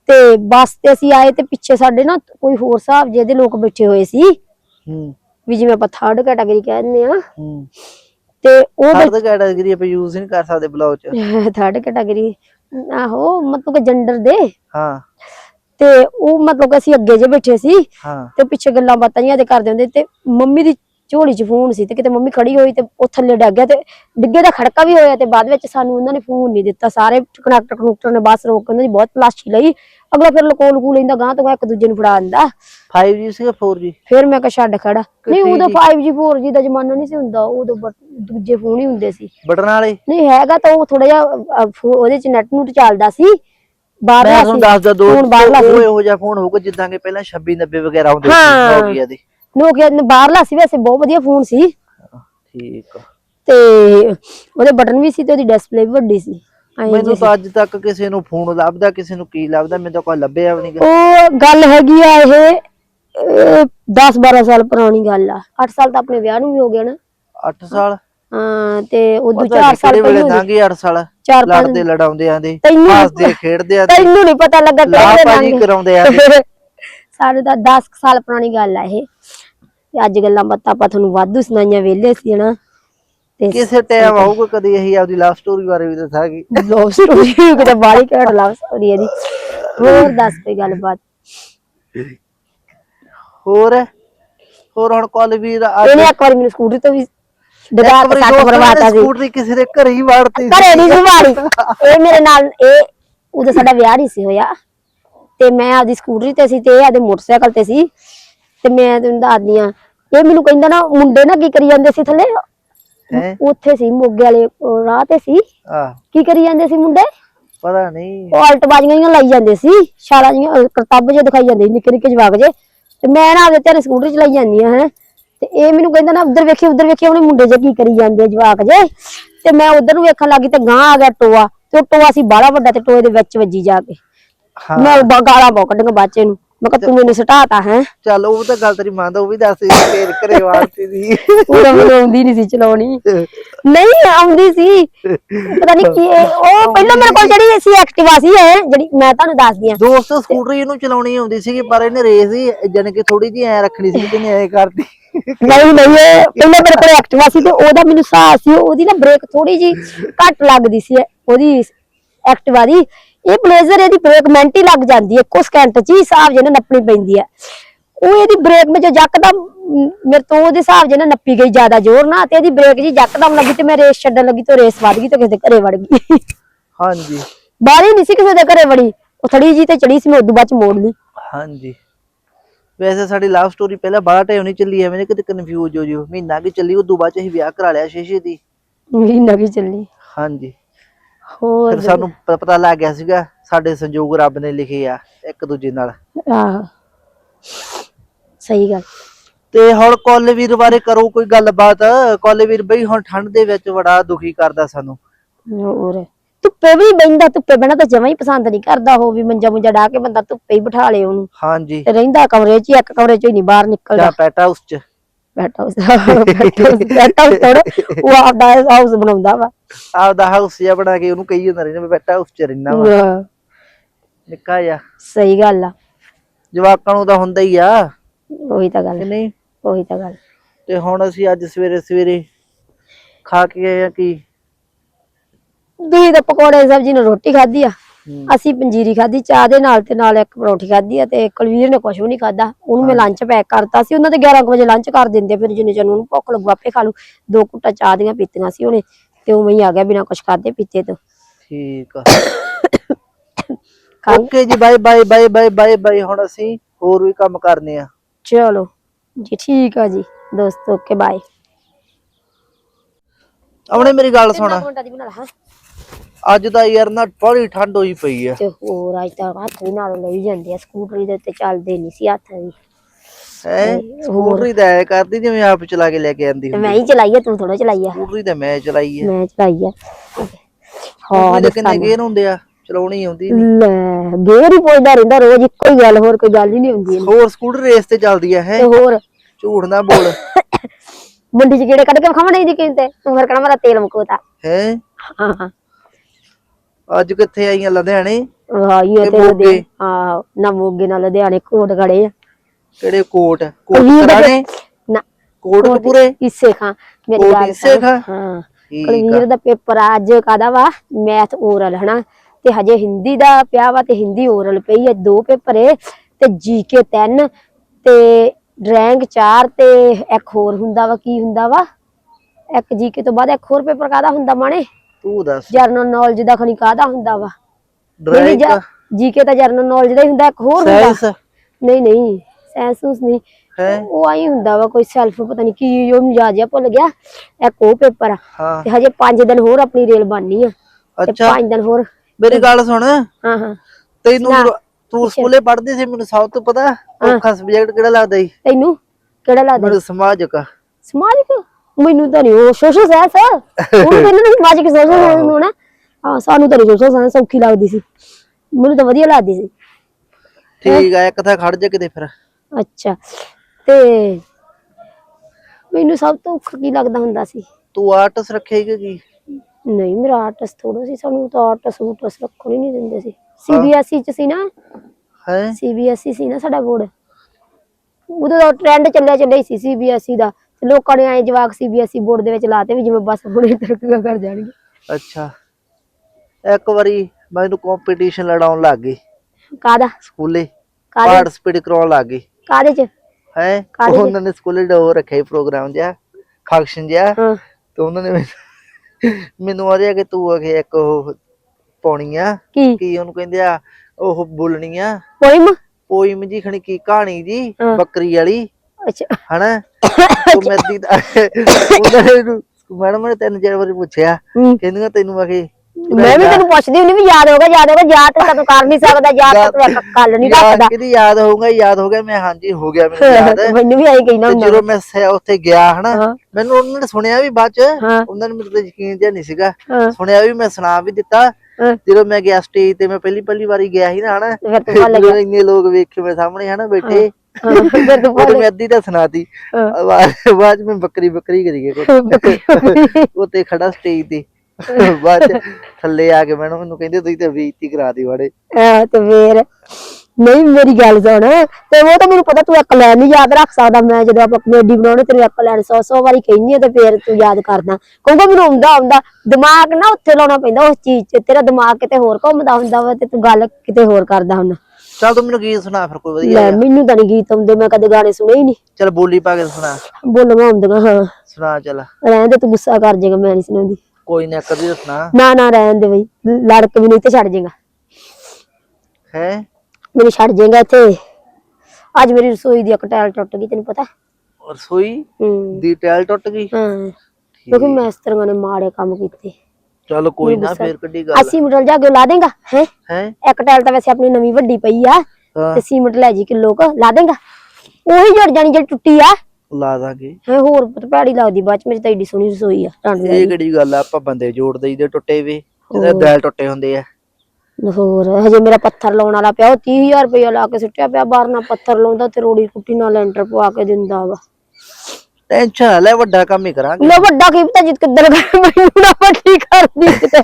ਤੇ ਬੱਸ ਤੇ ਅਸੀਂ ਆਏ ਤੇ ਪਿੱਛੇ ਸਾਡੇ ਨਾ ਕੋਈ ਹੋਰ ਹਿਸਾਬ ਜਿਹੇ ਦੇ ਲੋਕ ਬੈਠੇ ਹੋਏ ਸੀ। ਹੂੰ। ਵੀ ਜਿਵੇਂ ਆਪਾਂ ਥਰਡ ਕੈਟਾਗਰੀ ਕਹਿੰਦੇ ਆ ਹੂੰ। ਤੇ ਉਹ ਥਰਡ ਕੈਟਾਗਰੀ ਆਪਾਂ ਯੂਜ਼ ਨਹੀਂ ਕਰ ਸਕਦੇ ਬਲੌਗ ਚ। (laughs) ਥਰਡ ਕੈਟਾਗਰੀ ਆਹੋ ਮਤਲਬ ਕਿ ਜੈਂਡਰ ਦੇ। ਹਾਂ। ਤੇ ਉਹ ਮਤਲਬ ਕਿ ਅਸੀਂ ਅੱਗੇ ਜੇ ਬੈਠੇ ਸੀ ਹਾਂ। ਤੇ ਪਿੱਛੇ ਗੱਲਾਂ ਬਾਤਾਂ ਜਿਹੀਆਂ ਤੇ ਕਰਦੇ ਹੁੰਦੇ ਤੇ ਮੰਮੀ ਦੀ ਝੋਲੀ 'ਚ ਫੋਨ ਸੀ ਤੇ ਕਿਤੇ ਮੰਮੀ ਖੜੀ ਹੋਈ ਤੇ ਉਹ ਥੱਲੇ ਡੱਗ ਗਿਆ ਤੇ ਡਿੱਗੇ ਦਾ ਖੜਕਾ ਵੀ ਹੋਇਆ ਤੇ ਬਾਅਦ ਵਿੱਚ ਸਾਨੂੰ ਉਹਨਾਂ ਨੇ ਫੋਨ ਨਹੀਂ ਦਿੱਤਾ। ਸਾਰੇ ਕਨੈਕਟਰ ਕਨੈਕਟਰ ਨੇ ਬੱਸ ਰੋਕ ਕੇ ਉਹਨਾਂ ਦੀ ਬਹੁਤ ਤਲਾਸ਼ੀ ਲਈ। ਅਗਲਾ ਫਿਰ ਲਕੋ ਲਕੂ ਲੈਂਦਾ ਗਾਂ ਤੋਂ ਇੱਕ ਦੂਜੇ ਨੂੰ ਫੜਾ ਦਿੰਦਾ। 5G ਸੀਗਾ 4G ਫਿਰ ਮੈਂ ਕਿਹਾ ਛੱਡ ਖੜਾ। ਨਹੀਂ ਉਦੋਂ G 5G 4G ਦਾ ਜ਼ਮਾਨਾ ਨਹੀਂ ਸੀ ਹੁੰਦਾ ਉਦੋਂ ਬਟ- ਦੂਜੇ ਫੋਨ ਹੀ ਹੁੰਦੇ ਸੀ। ਬਟਨ ਵਾਲੇ? ਨਹੀਂ ਹੈਗਾ ਤਾਂ ਉਹ ਥੋੜਾ ਜਿਹਾ ਅ, ਫੋ- ਉਹਦੇ ਚ ਨੈਟ ਨੂਟ ਚੱਲਦਾ ਸੀ। ਬਾਹਰਲਾ ਮੈਂ ਤੁਹਾਨੂੰ ਸੀ। ਦੱਸਦਾ ਦੋ ਫੋਨ ਬਾਹਰਲਾ ਉਹ ਸੀ। ਇਹੋ ਜਿਹਾ ਫੋਨ ਹੋਊਗਾ ਜਿੱਦਾਂ ਕਿ ਪਹਿਲਾਂ 26 90 ਵਗੈਰਾ ਹੁੰਦੇ ਹਾਂ। ਸੀ ਨੋਕੀਆ ਦੇ। ਨੋਕੀਆ ਬਾਹਰਲਾ ਸੀ ਵੈਸੇ ਬਹੁਤ ਵਧੀਆ ਫੋਨ ਸੀ। ਠੀਕ ਆ। ਤੇ ਉਹਦੇ ਬਟਨ ਵੀ ਸੀ ਤੇ ਉਹਦੀ ਡਿਸਪਲੇ ਵੀ ਵੱਡੀ ਸੀ। ਮੈਨੂੰ ਤਾਂ ਅੱਜ ਤੱਕ ਕਿਸੇ ਨੂੰ ਫੋਨ ਲੱਭਦਾ ਕਿਸੇ ਨੂੰ ਕੀ ਲੱਭਦਾ ਮੈਨੂੰ ਤਾਂ ਕੋਈ ਲੱਭਿਆ ਵੀ ਨਹੀਂ ਉਹ ਗੱਲ ਹੈਗੀ ਆ ਇਹ 10 12 ਸਾਲ ਪੁਰਾਣੀ ਗੱਲ ਆ। 8 ਸਾਲ ਤਾਂ ਆਪਣੇ ਵਿਆਹ ਨੂੰ ਵੀ ਹੋ ਗਿਆ ਨਾ। 8 ਸਾਲ? ਹਾਂ ਤੇ ਉਦੋਂ ਪਤਾ 4 ਨਹੀਂ ਸਾਲ ਪਹਿਲਾਂ ਲੰਘ ਗਏ 8 ਸਾਲ। ਲੜਦੇ ਲੜਾਉਂਦੇ ਆਂਦੇ ਹੱਸਦੇ ਖੇਡਦੇ ਆਂਦੇ। ਤੈਨੂੰ ਨਹੀਂ ਪਤਾ ਲੱਗਾ ਕਿਹੜੇ ਲਾਪਾਜੀ ਰੰਗ ਕਰਾਉਂਦੇ ਆਂਦੇ। (laughs) ਸਾਡੇ ਤਾਂ 10 ਕੁ ਸਾਲ ਪੁਰਾਣੀ ਗੱਲ ਆ ਇਹ। ਤੇ ਅੱਜ ਗੱਲਾਂ ਬਾਤਾਂ ਆਪਾਂ ਤੁਹਾਨੂੰ ਵਾਧੂ ਸੁਣਾਈਆਂ ਵੇਲੇ ਸੀ ਨਾ ਤੇ ਕਿਸੇ ਟਾਈਮ ਆਊਗਾ ਕਦੀ ਇਹੀ ਆਪਦੀ ਲਵ ਸਟੋਰੀ ਬਾਰੇ ਵੀ ਦੱਸਾਂਗੀ। ਲਵ ਸਟੋਰੀ ਕਿਤੇ ਬਾਲੀ ਘੜ ਲਵ ਸਟੋਰੀ ਇਹਦੀ। ਹੋਰ ਦੱਸ ਕੋਈ ਗੱਲਬਾਤ? ਹੋਰ? ਹੋਰ ਹੁਣ ਕਾਲ ਵੀਰ ਅੱਜ ਇਹਨੇ ਇੱਕ ਵਾਰੀ ਮੈਨੂੰ ਸਕੂਟਰੀ ਤੋਂ ਵੀ ਇੱਕ ਕੇ ਸੱਟ ਨੇ ਸੀ। ਸਕੂਟਰੀ ਕਿਸੇ ਦੇ ਘਰੇ ਹੀ ਵਾੜਤੀ ਘਰੇ ਨਹੀਂ ਸੀ ਮਾਰੀ ਇਹ ਮੇਰੇ ਨਾਲ ਇਹ ਉਦੋਂ ਸਾਡਾ ਵਿਆਹ ਨਹੀਂ ਸੀ ਹੋਇਆ। ਤੇ ਮੈਂ ਆਪਦੀ ਸਕੂਟਰੀ ਤੇ ਸੀ ਤੇ ਇਹ ਆਪਦੇ ਮੋਟਰਸਾਈਕਲ ਤੇ ਸੀ। ਤੇ ਮੈਂ ਤੈਨੂੰ ਦੱਸਦੀ ਆ ਇਹ ਮੈਨੂੰ ਕਹਿੰਦਾ ਨਾ ਮੁੰਡੇ ਨਾ ਕੀ ਕਰੀ ਜਾਂਦੇ ਸੀ ਥੱਲੇ? ਹੈ? ਉੱਥੇ ਸੀ ਮੋਗੇ ਵਾਲੇ ਉਹ ਰਾਹ ਤੇ ਸੀ। ਆ ਕੀ ਕਰੀ ਜਾਂਦੇ ਸੀ ਮੁੰਡੇ? ਪਤਾ ਨਹੀਂ। ਉਹ ਅਲਟ ਬਾਜੀਆਂ ਜਿਹੀਆਂ ਲਾਈ ਜਾਂਦੇ ਸੀ ਜੀਆਂ ਅਹ ਕਰਤੱਬ ਜੇ ਦਿਖਾਈ ਜਾਂਦੇ ਸੀ, ਨਿੱਕੇ ਨਿੱਕੇ ਜਵਾਕ ਜੇ ਤੇ ਮੈਂ ਨਾ ਆਪਦੇ ਤੇਰੇ ਸਕੂਟਰ ਚਲਾਈ ਜਾਂਦੀ ਆ ਹੈ। ਤੇ ਇਹ ਮੈਨੂੰ ਕਹਿੰਦਾ ਨਾ ਉਧਰ ਵੇਖੀ ਉਧਰ ਵੇਖੀ ਉਹਨੇ ਮੁੰਡੇ ਜੇ ਕੀ ਕਰੀ ਜਾਂਦੇ ਆ ਜਵਾਕ ਜੇ ਤੇ ਮੈਂ ਉਧਰ ਨੂੰ ਵੇਖਣ ਲੱਗੀ ਤੇ ਗਾਂ ਆ ਗਿਆ ਟੋਆ। ਤੇ ਉਹ ਟੋਆ ਸੀ ਬਾਹਲਾ ਵੱਡਾ ਤੇ ਟੋਏ ਦੇ ਵਿੱਚ ਵੱਜੀ ਜਾ ਕੇ। ਹਾਂ। ਮੈਂ ਗਾਲਾਂ ਬਹੁਤ ਕੱਢੀਆਂ ਬੱਚੇ ਨੂੰ ਮੈਂ ਕਿਹਾ ਤੂੰ ਮੈਨੂੰ ਸਟਾਤਾ ਹੈ। ਚੱਲ ਉਹ ਤਾਂ ਗੱਲ ਤੇਰੀ ਮੰਨਦਾ ਉਹ ਵੀ ਦੱਸ ਸੀ ਫੇਰ ਘਰੇ ਵਾਰਤੀ ਦੀ ਉਹ ਮੈਨੂੰ ਆਉਂਦੀ ਨਹੀਂ ਸੀ ਚਲਾਉਣੀ। ਨਹੀਂ ਆਉਂਦੀ ਸੀ। ਪਤਾ ਨਹੀਂ ਕੀ ਉਹ ਪਹਿਲਾਂ ਮੇਰੇ ਕੋਲ ਜਿਹੜੀ ਸੀ ਐਕਟਿਵਾ ਸੀ ਇਹ ਜਿਹੜੀ ਮੈਂ ਤੁਹਾਨੂੰ ਦੱਸਦੀ ਆ ਦੋਸਤ ਸਕੂਟਰ ਇਹਨੂੰ ਚਲਾਉਣੀ ਆਉਂਦੀ ਸੀਗੀ ਪਰ ਇਹਨੇ ਰੇਸ ਹੀ ਜਾਣੀ ਕਿ ਥੋੜੀ ਜਿਹੀ ਐ ਰੱਖਣੀ ਸੀ ਜਿਹਨੇ ਐ ਕਰਦੀ ਨਹੀਂ ਨਹੀਂ ਇਹ ਪਹਿਲਾਂ ਮੇਰੇ ਕੋਲ ਐਕਟਿਵਾ ਸੀ ਤੇ ਉਹਦਾ ਮੈਨੂੰ ਸਾਹ ਸੀ ਉਹਦੀ ਨਾ ਬ੍ਰੇਕ ਥੋੜੀ ਜੀ ਘੱਟ ਲੱਗਦੀ ਸੀ ਉਹਦੀ ਐਕਟਿਵਾ ਦੀ। ਇਹ ਬਲੇਜ਼ਰ ਇਹਦੀ ਬ੍ਰੇਕ ਮਿੰਟ ਹੀ ਲੱਗ ਜਾਂਦੀ ਹੈ ਕੁਝ ਸਕਿੰਟ ਚ ਹੀ ਹਿਸਾਬ ਜਿਹਨੇ ਨੱਪਣੀ ਪੈਂਦੀ ਹੈ। ਉਹ ਇਹਦੀ ਬ੍ਰੇਕ ਵਿੱਚ ਜੱਕਦਮ ਮੇਰੇ ਤੋਂ ਉਹਦੇ ਹਿਸਾਬ ਜਿਹਨੇ ਨੱਪੀ ਗਈ ਜ਼ਿਆਦਾ ਜ਼ੋਰ ਨਾ ਤੇ ਇਹਦੀ ਬ੍ਰੇਕ ਜੀ ਜੱਕਦਮ ਲੱਗੀ ਤੇ ਮੈਂ ਰੇਸ ਛੱਡਣ ਲੱਗੀ ਤੇ ਰੇਸ ਵੱਧ ਗਈ ਤੇ ਕਿਸੇ ਦੇ ਘਰੇ ਵੜ ਗਈ। ਹਾਂਜੀ। ਬਾਹਰ ਨਹੀਂ ਸੀ ਕਿਸੇ ਦੇ ਘਰੇ ਵੜੀ। ਉਹ ਥੜੀ ਜੀ ਤੇ ਚੜੀ ਸੀ ਮੈਂ ਉਦੋਂ ਬਾਅਦ ਚ ਮੋੜ ਲਈ। ਹਾਂਜੀ। ਵੈਸੇ ਸਾਡੀ ਲਵ ਸਟੋਰੀ ਪਹਿਲਾਂ ਬੜਾ ਟਾਈਮ ਨਹੀਂ ਚੱਲੀ ਐਵੇਂ ਕਿਤੇ ਕਨਫਿਊਜ਼ ਹੋ ਜਿਓ। ਮਹੀਨਾ ਕੀ ਚੱਲੀ ਉਦੋਂ ਬਾਅਦ ਚ ਅਸੀਂ ਵਿਆਹ ਕਰਾ ਲਿਆ ਸ਼ੇਸ਼ੇ ਦੀ। ਮਹੀਨਾ ਵੀ ਚੱਲੀ। ਹਾਂਜੀ। ਹੋਰ ਫਿਰ ਸਾਨੂੰ ਪ- ਪਤਾ ਲੱਗ ਗਿਆ ਸੀਗਾ ਸਾਡੇ ਸੰਜੋਗ ਰੱਬ ਨੇ ਲਿਖੇ ਆ ਇੱਕ ਦੂਜੇ ਨਾਲ। ਆਹ। ਸਹੀ ਗੱਲ। ਤੇ ਹੁਣ ਕੋਲਵੀਰ ਬਾਰੇ ਕਰੋ ਕੋਈ ਗੱਲਬਾਤ। ਕੋਲਵੀਰ ਬਈ ਹੁਣ ਠੰਡ ਦੇ ਵਿੱਚ ਬੜਾ ਦੁਖੀ ਕਰਦਾ ਸਾਨੂੰ। ਹੋਰ। ਧੁੱਪੇ ਵੀ ਬੈਂਦਾ ਧੁੱਪੇ ਬਹਿਣਾ ਤਾਂ ਜਮਾ ਹੀ ਪਸੰਦ ਨਹੀਂ ਕਰਦਾ ਉਹ ਵੀ ਮੰਜਾ ਮੁੰਜਾ ਡਾ ਕੇ ਬੰਦਾ ਧੁੱਪੇ ਹੀ ਬਿਠਾ ਲੇ ਉਹਨੂੰ। ਹਾਂਜੀ। ਤੇ ਰਹਿੰਦਾ ਕਮਰੇ 'ਚ ਹੀ ਇੱਕ ਕਮਰੇ 'ਚੋਂ ਹੀ ਨਹੀਂ ਬਾਹਰ ਨਿਕਲਦਾ। ਜਾਂ ਪੈਟ ਹਾਊਸ ਚ। ਬੈਠਾ ਉਸ ਬੈਠਾ ਉਸ ਬੈਠਾ ਉਸ ਥੋੜਾ ਉਹ ਆਪਦਾ ਹਾਊਸ ਬਣਾਉਂਦਾ ਵਾ। ਆਪਦਾ ਹਾਊਸ ਜਿਹਾ ਬਣਾ ਕੇ ਉਹਨੂੰ ਕਹੀ ਜਾਂਦਾ ਰਹਿੰਦਾ ਮੈਂ ਪੈਟ ਹਾਊਸ ਚ ਰਹਿਣਾ ਵਾ। ਹਾਂ, ਨਿੱਕਾ ਜਿਹਾ। ਸਹੀ ਗੱਲ ਆ। ਜਵਾਕਾਂ ਨੂੰ ਤਾਂ ਹੁੰਦਾ ਹੀ ਆ। ਉਹੀ ਤਾਂ ਗੱਲ ਕਿ ਨਹੀਂ? ਉਹੀ ਤਾਂ ਗੱਲ ਤੇ ਹੁਣ ਅਸੀਂ ਅੱਜ ਸਵੇਰੇ ਸਵੇਰੇ ਖਾ ਕੇ ਆਏ ਆ ਕੀ? ਦੀ ਤਾਂ ਪਕੌੜੇ ਸਬਜ਼ੀ ਨਾਲ ਰੋਟੀ ਖਾਧੀ ਆ। ਅਸੀਂ ਪੰਜੀਰੀ ਖਾਧੀ ਚਾਹ ਦੇ ਨਾਲ ਤੇ ਨਾਲ ਇੱਕ ਪਰੌਂਠੀ ਖਾਧੀ ਤੇ ਕੁਲਵੀਰ ਨੇ ਕੁਝ ਵੀ ਨਹੀਂ ਖਾਦਾ ਉਹਨੂੰ ਮੈਂ ਲੰਚ ਪੈਕ ਕਰਤਾ ਸੀ। ਉਹਨਾਂ ਦੇ 11 ਕੁ ਵਜੇ ਲੰਚ ਕਰ ਦਿੰਦੇ ਫਿਰ ਜਿੰਨੇ ਚਿਰ ਉਹਨੂੰ ਭੁੱਖ ਲੱਗੂ ਆਪੇ ਖਾ ਲੂ। ਦੋ ਘੁੱਟਾਂ ਚਾਹ ਦੀਆਂ ਪੀਤੀਆਂ ਸੀ ਉਹਨੇ ਤੇ ਉਵੇਂ ਹੀ ਆ ਗਿਆ ਬਿਨਾਂ ਕੁਝ ਖਾਦੇ ਪੀਤੇ ਤੋਂ। ਠੀਕ ਆ। (coughs) Okay ji bye bye bye bye bye bye. ਹੁਣ ਅਸੀਂ ਹੋਰ ਵੀ ਕੰਮ ਕਰਨੇ ਆ। ਚਲੋ ਜੀ ਠੀਕ ਆ ਜੀ। ਦੋਸਤੋ ਓਕੇ ਬਾਏ। ਆਉਣੇ ਮੇਰੀ ਗੱਲ ਸੁਣ। ਮੁੰਡਾ ਦੀ ਬਣਾ ਲਾ ਅੱਜ ਦਾ ਯਾਰ ਨਾ ਬੜੀ ਠੰਡ ਹੋਈ ਪਈ ਆ। ਤੇ ਹੋਰ ਅੱਜ ਤਾਂ ਹੱਥ ਵੀ ਨਾਲ ਲਈ ਜਾਂਦੇ ਆ। ਸਕੂਟਰੀ ਦੇ ਉੱਤੇ ਚੱਲਦੇ ਨਹੀਂ ਸੀ ਹੱਥ ਵੀ। ਹੈ? ਸਕੂਟਰੀ ਤਾਂ ਐ ਕਰਦੀ ਜਿਵੇਂ ਆਪ ਚਲਾ ਕੇ ਲੈ ਕੇ ਆਂਦੀ ਤੇ ਮੈਂ ਹੀ ਚਲਾਈ ਆ ਤੂੰ ਥੋੜਾ ਚਲਾਈ ਆ। ਸਕੂਟਰੀ ਤਾਂ ਮੈਂ ਚਲਾਈ ਆ। ਮੈਂ ਚਲਾਈ ਆ। ਹਾਂ ਸਕੂਟਰੀ ਦੇ ਕਿੰਨੇ ਗੇਰ ਹੁੰਦੇ ਆ? ਚਲਾਉਣੀ ਆਉਂਦੀ ਨੀ। ਲੈ ਗੇਰ ਹੀ ਪੁੱਛਦਾ ਰਹਿੰਦਾ ਰੋਜ਼ ਇੱਕੋ ਹੀ ਗੱਲ ਹੋਰ ਕੋਈ ਗੱਲ ਹੀ ਨਹੀਂ ਹੁੰਦੀ। ਹੋਰ ਸਕੂਟਰ ਰੇਸ ਤੇ ਚੱਲਦੀ ਆ ਹੈ? ਤੇ ਹੋਰ? ਝੂਠ ਨਾ ਬੋਲ। ਮੰਡੀ ਚ ਕਿਹੜੇ ਕੱਢ ਕੇ ਖਾਵਾਂ ਨਹੀਂ ਦੀ ਕਿੰਤੇ? ਤੂੰ ਫਿਰ ਕਹਣਾ ਮੇਰਾ ਤੇਲ ਮੁਕੋਤਾ। ਹੈ? ਹਾਂ ਹਾਂ। ਅੱਜ ਕਿੱਥੇ ਆਈਆਂ ਲੁਧਿਆਣੇ? ਇਹ ਤੇ ਤੇ ਮੋਗੇ। ਹਾਂ ਨਾ ਮੋਗੇ ਨਾਲ ਲੁਧਿਆਣੇ ਕੋਟ ਖੜੇ ਆ। ਕਿਹੜੇ ਕੋਟ? ਵੀਹ ਕੋਟ ਦੇ- ਕਰਾਣੇ? ਨਾ ਕੋਟ ਕਪੂਰੇ? ਇਸੇ ਖਾਂ ਮੇਰੀ ਕੋਟ ਗੱਲ ਇਸੇ ਸੁਣ। ਖਾਂ? ਹਾਂ ਠੀਕ ਕੁਲਵੀਰ ਦਾ ਪੇਪਰ ਅੱਜ ਕਾਦਾ ਵਾ? ਮੈਥ ਓਰਲ ਹਨਾ? ਤੇ ਹਜੇ ਹਿੰਦੀ ਦਾ ਪਿਆ ਵਾ ਤੇ ਹਿੰਦੀ ਓਰਲ ਪਈ ਹੈ ਦੋ ਪੇਪਰ ਏ ਤੇ ਜੀਕੇ 3 ਤੇ ਡਰਾਇੰਗ 4 ਤੇ ਇੱਕ ਹੋਰ ਹੁੰਦਾ ਵਾ ਕੀ ਹੁੰਦਾ ਵਾ? ਇੱਕ ਜੀਕੇ ਤੋਂ ਬਾਅਦ ਇੱਕ ਹੋਰ ਪੇਪਰ ਕਾਦਾ ਹੁੰਦਾ ਮਾਣੇ? ਤੂੰ ਦੱਸ। ਜਰਨਲ ਨੌਲੇਜ ਦਾ ਖਣੀ ਕਾਦਾ ਹੁੰਦਾ ਵਾ? ਡਰਾਈਵ ਜੀਕੇ ਤਾਂ ਜਰਨਲ ਨੌਲੇਜ ਦਾ ਹੀ ਹੁੰਦਾ ਇੱਕ ਹੋਰ ਹੁੰਦਾ। ਨਹੀਂ ਨਹੀਂ ਸਾਇੰਸ ਨਹੀਂ। ਹੈ। ਉਹ ਆਈ ਹੁੰਦਾ ਵਾ ਕੋਈ ਸੈਲਫ ਪਤਾ ਨਹੀਂ ਕੀ ਉਹ ਯਾਦ ਜਿਹਾ ਭੁੱਲ ਗਿਆ ਇੱਕ ਉਹ ਪੇਪਰ ਆ। ਹਾਂ। ਤੇ ਹਜੇ 5 ਦਿਨ ਹੋਰ ਆਪਣੀ ਰੇਲ ਬਣਨੀ ਆ। ਤੇ ਅੱਛਾ। 5 ਦਿਨ ਹੋਰ ਮੇਰੀ ਗੱਲ ਸੁਣ। ਹਾਂ ਹਾਂ। ਤੈਨੂੰ ਨਾ। ਤੂੰ ਸਕੂਲੇ ਪੜ੍ਹਦੀ ਸੀ ਮੈਨੂੰ ਸਭ ਤੋਂ ਪਤਾ ਔਖਾ ਸਬਜੈਕਟ ਕਿਹੜਾ ਲੱਗਦਾ ਸੀ? ਤੈਨੂੰ ਕਿਹੜਾ ਲੱਗਦਾ ਮੈਨੂੰ ਸਮਾਜਿਕ। ਸਮਾਜਿਕ? ਮੈਨੂੰ ਤਾਂ ਨਹੀਂ ਉਹ ਸੋਸ਼ਲ ਸਾਇੰਸ ਉਹਨੂੰ ਕਹਿੰਦੇ ਨੇ ਸਮਾਜਿਕ ਸੋਸ਼ਲ ਸਾਇੰਸ ਨੂੰ ਨਾ ਹਾਂ ਸਾਨੂੰ ਤਾਂ ਨਹੀਂ ਸੋਸ਼ਲ ਸਾਇੰਸ ਔਖੀ ਲੱਗਦੀ ਸੀ। ਮੈਨੂੰ ਤਾਂ ਵਧੀਆ ਲੱਗਦੀ ਸੀ। ਠੀਕ ਆ ਇੱਕ ਤਾਂ ਖੜ ਜਾ ਕਿਤੇ ਫਿਰ। ਅੱਛਾ। ਤੇ ਮੈਨੂੰ ਸਭ ਤੋਂ ਔਖਾ ਕੀ ਲੱਗਦਾ ਹੁੰਦਾ ਸੀ? ਤੂੰ ਆਰਟਸ ਰੱਖੇਗੀ ਕੀ ਨਹੀਂ ਮੇਰਾ ਆਰਟਸ ਥੋੜਾ ਸੀ। ਸਾਨੂੰ ਤਾਂ ਆਰਟਸ ਉਟਸ ਰੱਖਣ ਹੀ ਨਹੀਂ ਦਿੰਦੇ ਸੀ। ਸੀਬੀਐਸਈ ਚ ਸੀ ਨਾ। ਹੈ? ਸੀਬੀਐਸਈ ਸੀ ਨਾ ਸਾਡਾ ਬੋਰਡ। ਉਦੋਂ ਦਾ ਟ੍ਰੈਂਡ ਚੱਲਿਆ ਚੱਲਿਆ ਸੀ ਸੀਬੀਐਸਈ ਦਾ। ਤੇ ਲੋਕਾਂ ਨੇ ਐ ਜਵਾਕ ਸੀਬੀਐਸਈ ਬੋਰਡ ਦੇ ਵਿੱਚ ਲਾਤੇ ਵੀ ਜਿਵੇਂ ਬਸ ਹੁਣੇ ਤਰੱਕੀਆਂ ਕਰ ਜਾਣਗੇ। ਅੱਛਾ। ਇੱਕ ਵਾਰੀ ਮੈਨੂੰ ਕੰਪੀਟੀਸ਼ਨ ਲੜਾਉਣ ਲੱਗ ਗਈ। ਕਾਦਾ ਸਕੂਲੇ। ਕਾਦੇ ਪਾਰਟਿਸਪੇਟ ਕਰਾਉਣ ਲੱਗ ਗਈ। ਕਾਦੇ ਚ? ਹੈ? ਕਾਹਦੇ ਚ? ਉਹਨਾਂ ਨੇ ਸਕੂਲੇ ਡੋ ਰੱਖਿਆ ਪ੍ਰੋਗਰਾਮ ਜਿਹਾ ਫੰਕਸ਼ਨ ਜਿਹਾ। ਹਾਂ। ਤੇ ਉਹਨਾਂ ਨੇ ਮੈਨੂੰ- ਮੈਨੂੰ ਆਰਿਆ ਕਿ ਤੂੰ ਅਗੇ ਇੱਕ ਉਹ ਪਾਉਣੀ ਆ ਕੀ? ਕੀ ਉਹਨੂੰ ਕਹਿੰਦੇ ਆ ਉਹ ਬੋਲਣੀ ਆ ਪੋਇਮ? ਪੋਇਮ ਜੀ ਖਣੀ ਕੀ ਕਹਾਣੀ ਜੀ? ਹਾਂ। ਬੱਕਰੀ ਵਾਲੀ। ਅੱਛਾ। ਹਨਾ? ਤੂੰ ਮੈਦੀ ਦਾ ਉਹਨਾਂ ਨੇ ਮੈਨੂੰ- ਮੈਡਮ ਨੇ ਤਿੰਨ ਚਾਰ ਵਾਰੀ ਪੁੱਛਿਆ। ਹੂੰ। ਕਹਿੰਦੀਆਂ ਤੈਨੂੰ ਆਖੇ ਮੈਂ ਵੀ ਤੈਨੂੰ ਪੁੱਛਦੀ ਹੁੰਦੀ ਵੀ ਯਾਦ ਹੋਗਾ ਯਾਦ ਹੋਗਾ ਯਾਦ ਤਾਂ ਤੂੰ ਕਰ ਨਹੀਂ ਸਕਦਾ ਯਾਦ ਤਾਂ ਤੂੰ ਇੱਕ ਕੱਲ ਨਹੀਂ ਯਾਦ ਰੱਖਦਾ ਕਿਹਦੀ ਯਾਦ ਹੋਊਗਾ ਯਾਦ ਹੋ ਗਿਆ ਮੈਂ ਹਾਂਜੀ ਹੋ ਗਿਆ ਮੈਨੂੰ ਯਾਦ। ਮੈਨੂੰ ਵੀ ਆਈ ਕਹਿਣਾ ਤੇ ਹੁੰਦਾ। ਜਦੋਂ ਮੈਂ ਸ- ਉੱਥੇ ਗਿਆ ਹਨਾ ਹਾਂ। ਮੈਨੂੰ ਉਹਨਾਂ ਨੇ ਸੁਣਿਆ ਵੀ ਬਾਅਦ ਚ ਹਾਂ। ਉਹਨਾਂ ਨੇ ਤੇ ਯਕੀਨ ਜਿਹਾ ਨਹੀਂ ਸੀਗਾ। ਹਾਂ। ਸੁਣਿਆ ਵੀ ਮੈਂ ਸੁਣਾ ਵੀ ਦਿੱਤਾ। ਹਾਂ। ਜਦੋਂ ਮੈਂ ਗਿਆ ਸਟੇਜ ਤੇ ਮੈਂ ਪਹਿਲੀ ਪਹਿਲੀ ਵਾਰੀ ਗਿਆ ਸੀ ਨਾ ਹਨਾ ਤੇ ਫਿਰ ਤੂੰ ਭੁੱਲ ਜਦੋਂ ਗਿਆ। ਇੰਨੇ ਲੋਕ ਵੇਖੇ ਮੇਰੇ ਸਾਹਮਣੇ ਹਨਾ ਬੈਠੇ। ਫਿਰ ਤੂੰ ਉਹ ਭੁੱਲ ਮੈਂ ਅੱਧੀ ਤਾਂ ਸੁਣਾਤੀ। ਆਵਾਜ਼ ਮੈਂ ਬੱਕਰੀ ਬੱਕਰੀ ਕਰੀ ਬੱਕਰੀ। ਉੱਤੇ ਖੜਾ ਸਟੇਜ ਤੇ। ਬਾਅਦ ਥੱਲੇ ਆ ਕੇ ਮੈਨੂੰ ਮੈਨੂੰ ਕਹਿੰਦੇ ਤੁਸੀਂ ਤਾਂ ਬੇਇੱਜ਼ਤੀ ਕਰਾ ਦੀ ਵਾੜੇ ਆ ਤੇ ਫੇਰ ਨਹੀਂ ਮੇਰੀ ਗੱਲ ਸੁਣ। ਤੇ ਉਹ ਤਾਂ ਮੈਨੂੰ ਪਤਾ ਤੂੰ ਲਾਈਨ ਨਹੀਂ ਯਾਦ ਰੱਖ ਸਕਦਾ। ਮੈਂ ਜਦੋਂ ਆਪਾਂ ਕਮੇਡੀ ਬਣਾਉਣੇ ਤੈਨੂੰ ਇੱਕ ਲਾਈਨ ਸੌ ਸੌ ਵਾਰੀ ਕਹਿੰਦੀ ਆ ਤੇ ਫੇਰ ਤੂੰ ਯਾਦ ਕਰਦਾ। ਕਿਉਂਕਿ ਮੈਨੂੰ ਆਉਂਦਾ ਆਉਂਦਾ। ਦਿਮਾਗ ਨਾ ਉੱਥੇ ਲਾਉਣਾ ਪੈਂਦਾ ਉਸ ਚੀਜ਼ 'ਚ। ਤੇਰਾ ਦਿਮਾਗ ਕਿਤੇ ਹੋਰ ਘੁੰਮਦਾ ਹੁੰਦਾ ਵਾ ਤੇ ਤੂੰ ਗੱਲ ਕਿਤੇ ਹੋਰ ਕਰਦਾ ਹੁੰਦਾ। ਚੱਲ ਤੂੰ ਮੈਨੂੰ ਗੀਤ ਸੁਣਾ ਫਿਰ ਕੋਈ ਵਧੀਆ ਲੈ ਮੈਨੂੰ ਤਾਂ ਨਹੀਂ ਗੀਤ ਆਉਂਦੇ ਮੈਂ ਕਦੇ ਗਾਣੇ ਸੁਣੇ ਹੀ ਨਹੀਂ ਚੱਲ ਬੋਲੀ ਪਾ ਕੇ ਸੁਣਾ। ਬੋਲਣਾ ਆਉਂਦੀਆਂ ਹਾਂ। ਸੁਣਾ ਚੱਲ। ਰਹਿਣ ਦੇ ਤੂੰ ਗੁੱਸਾ ਕਰ ਜਾਏਗਾ ਮੈਂ ਨਹੀਂ ਸੁਣਾਉਂਦੀ। ਕੋਈ ਨਾ ਕਦੀ ਤਾਂ ਸੁਣਾ। ਨਾ ਨਾ ਰਹਿਣ ਦੇ ਬਈ ਲੜਕ ਵੀ ਨਹੀਂ ਤੇ ਛੱਡ ਜਾਏਗਾ ਹੈ? ਮੈਨੂੰ ਛੱਡ ਜਾਏਗਾ ਇੱਥੇ। ਅੱਜ ਮੇਰੀ ਰਸੋਈ ਦੀ ਇੱਕ ਟਾਇਲ ਟੁੱਟ ਗਈ ਤੈਨੂੰ ਪਤਾ? ਰਸੋਈ ਹੂੰ। ਦੀ ਟੈਲ ਟੁੱਟ ਗਈ? ਹਾਂ। ਕਿਉਂਕਿ ਮਿਸਤਰੀਆਂ ਨੇ ਮਾੜੇ ਕੰਮ ਕੀਤੇ। ਚੱਲ ਕੋਈ ਨਾ ਫੇਰ ਕੱਢੀ ਗੱਲ 80 ਮੀਟਰ ਜਾ ਕੇ ਲਾ ਦੇਗਾ ਹੈ? ਹੈ? ਇੱਕ ਟਾਇਲ ਤਾਂ ਵੈਸੇ ਆਪਣੀ ਨਵੀਂ ਵੱਡੀ ਪਈ ਆ ਤੇ ਸੀਮਿੰਟ ਲੈ ਜੀ ਕਿਲੋ ਕ ਲਾ ਦੇਗਾ? ਉਹੀ ਜੜ ਜਾਣੀ ਜਿਹੜੀ ਟੁੱਟੀ ਆ। ਲਾ ਦਾਂਗੇ। ਹੈ ਹੋਰ ਭੈੜੀ ਲੱਗਦੀ ਬਾਅਦ ਚ ਮੇਰੀ ਤਾਂ ਏਡੀ ਸੋਹਣੀ ਰਸੋਈ ਆ ਟਾਂਡ ਇਹ ਕਿਹੜੀ ਗੱਲ ਆ ਆਪਾਂ ਬੰਦੇ ਜੋੜ ਦਈਦੇ ਟੁੱਟੇ ਵੇ ਜਿਹਦੇ ਦਿਲ ਟੁੱਟੇ ਹੁੰਦੇ ਆ। ਹੋਰ ਹਜੇ ਮੇਰਾ ਪੱਥਰ ਲਾਉਣ ਵਾਲਾ ਪਿਆ ਉਹ 30000 ਰੁਪਏ ਲਾ ਕੇ ਸੁੱਟਿਆ ਪਿਆ ਬਾਹਰ ਨਾਲ ਪੱਥਰ ਲਾਉਂਦਾ ਤੇ ਰੋੜੀ ਕੁੱਟੀ ਨਾਲ ਲੈਂਟਰ ਪਵਾ ਕੇ ਦਿੰਦਾ ਵਾ। ਟੈਨਸ਼ਨ ਲੈ ਵੱਡਾ ਕੰਮ ਹੀ ਕਰਾਂਗੇ। ਲੈ ਵੱਡਾ ਕੀ ਪਤਾ ਜਿੱਦ ਕਿੱਧਰ ਕਰ ਮੈਨੂੰ ਨਾ ਵੱਡੀ ਕਰਦੀ ਕਿਤੇ।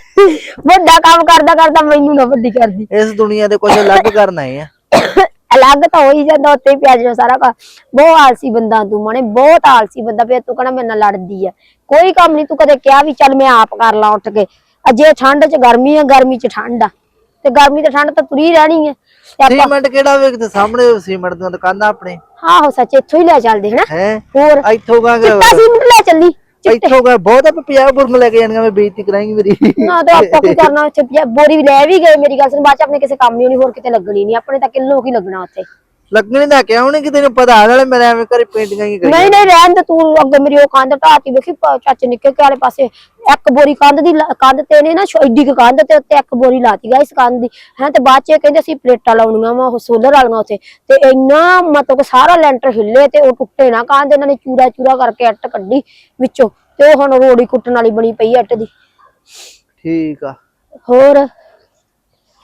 ਵੱਡਾ ਕੰਮ ਕਰਦਾ ਕਰਦਾ ਮੈਨੂੰ ਨਾ ਵੱਡੀ ਕਰਦੀ ਇਸ ਦੁਨੀਆ ਦੇ ਕੁਝ ਅਲੱਗ ਕਰਨਾ ਹੈ ਅਲੱਗ ਤਾਂ ਹੋ ਹੀ ਜਾਂਦਾ ਉੱਤੇ ਹੀ ਪਿਆ ਸਾਰਾ ਕੁਛ। ਬਹੁਤ ਆਲਸੀ ਬੰਦਾ ਤੂੰ ਮਨੇ ਬਹੁਤ ਆਲਸੀ ਬੰਦਾ ਪਿਆ ਤੂੰ ਕਹਣਾ ਮੇਰੇ ਨਾਲ ਲੜਦੀ ਆ। ਕੋਈ ਕੰਮ ਨਹੀਂ ਤੂੰ ਕਦੇ ਕਿਹਾ ਵੀ ਚੱਲ ਮੈਂ ਆਪ ਕਰ ਲਾਂ ਉੱਠ ਕੇ। ਅਜੇ ਠੰਡ 'ਚ ਗਰਮੀ ਆ ਗਰਮੀ 'ਚ ਠੰਡ ਆ। ਤੇ ਗਰਮੀ ਤੇ ਠੰਡ ਤਾਂ ਤੁਰੀ ਰਹਿਣੀ ਤੇ ਆਪਾਂ ਸੀਮੈਂਟ ਕਿਹੜਾ ਵੇਖਦੇ ਸਾਹਮਣੇ ਸੀਮੈਂਟ ਦੀਆਂ ਦੁਕਾਨਾਂ ਆਪਣੇ? ਆਹੋ ਸੱਚ ਇੱਥੋਂ ਹੀ ਲੈ ਚੱਲਦੇ ਹਨਾ। ਹੈ? ਹੋਰ? ਇੱਥੋਂ ਗਾਂਗੇ ਚਿੱਟਾ ਸੀਮਿੰਟ ਲੈ ਚੱਲੀ ਇੱਥੋਂ ਗਾ ਬਹੁਤ ਆਪਾਂ 50 ਬੁਰਮ ਲੈ ਕੇ ਜਾਣੀਆਂ ਮੈਂ ਬੇਇੱਜ਼ਤੀ ਕਰਾਂਗੀ ਮੇਰੀ। ਨਾ ਤੇ ਆਪਾਂ ਕੀ ਕਰਨਾ ਉੱਥੇ ਪਿਆ- ਬੋਰੀ ਵੀ ਲੈ ਵੀ ਗਏ ਮੇਰੀ ਗੱਲ ਸੁਣ ਬਾਅਦ ਚ ਆਪਣੇ ਕਿਸੇ ਕੰਮ ਨਹੀਂ ਹੋਣੀ ਹੋਰ ਕਿਤੇ ਲੱਗਣੀ ਨਹੀਂ ਆਪਣੇ ਤਾਂ ਕਿਲੋ ਕੀ ਲੱਗਣਾ ਉੱਥੇ। ਲੱਗਣੀ ਦਾ ਕਿਉਂ ਨਹੀਂ ਕਿ ਤੈਨੂੰ ਪਤਾ ਨਾਲੇ ਮੇਰੇ ਐਵੇਂ ਘਰੇ ਪੇਂਟਿੰਗਾਂ ਹੀ ਕਰੀ ਨਹੀਂ ਨਹੀਂ ਰਹਿਣ ਦੇ ਤੂੰ ਅੱਗੇ ਮੇਰੀ ਉਹ ਕੰਧ ਢਾਤੀ ਵੇਖੀ ਪ- ਚਾਚੇ ਨਿੱਕੇ ਕੇ ਵਾਲੇ ਪਾਸੇ ਇੱਕ ਬੋਰੀ ਕੰਧ ਦੀ ਲਾ- ਕੰਧ ਤੇ ਨੇ ਨਾ ਛੋ- ਐਡੀ ਕੁ ਕੰਧ ਤੇ ਉੱਤੇ ਇੱਕ ਬੋਰੀ ਲਾਤੀ ਗਾ ਇਸ ਕੰਧ ਦੀ। ਹੈ ਤੇ ਬਾਅਦ ਚ ਇਹ ਕਹਿੰਦੇ ਅਸੀਂ ਪਲੇਟਾਂ ਲਾਉਣੀਆਂ ਵਾ ਉਹ ਸੋਲਰ ਵਾਲੀਆਂ ਉੱਥੇ। ਤੇ ਇੰਨਾ ਮਤਲਬ ਕਿ ਸਾਰਾ ਲੈਂਟਰ ਹਿੱਲੇ ਤੇ ਉਹ ਟੁੱਟੇ ਨਾ ਕੰਧ ਇਹਨਾਂ ਨੇ ਚੂਰਾ ਚੂਰਾ ਕਰਕੇ ਅੱਟ ਕੱਢੀ ਵਿੱਚੋਂ ਤੇ ਉਹ ਹੁਣ ਰੋੜੀ ਕੁੱਟਣ ਵਾਲੀ ਬਣੀ ਪਈ ਅੱਟ ਦੀ। ਠੀਕ ਆ। ਹੋਰ?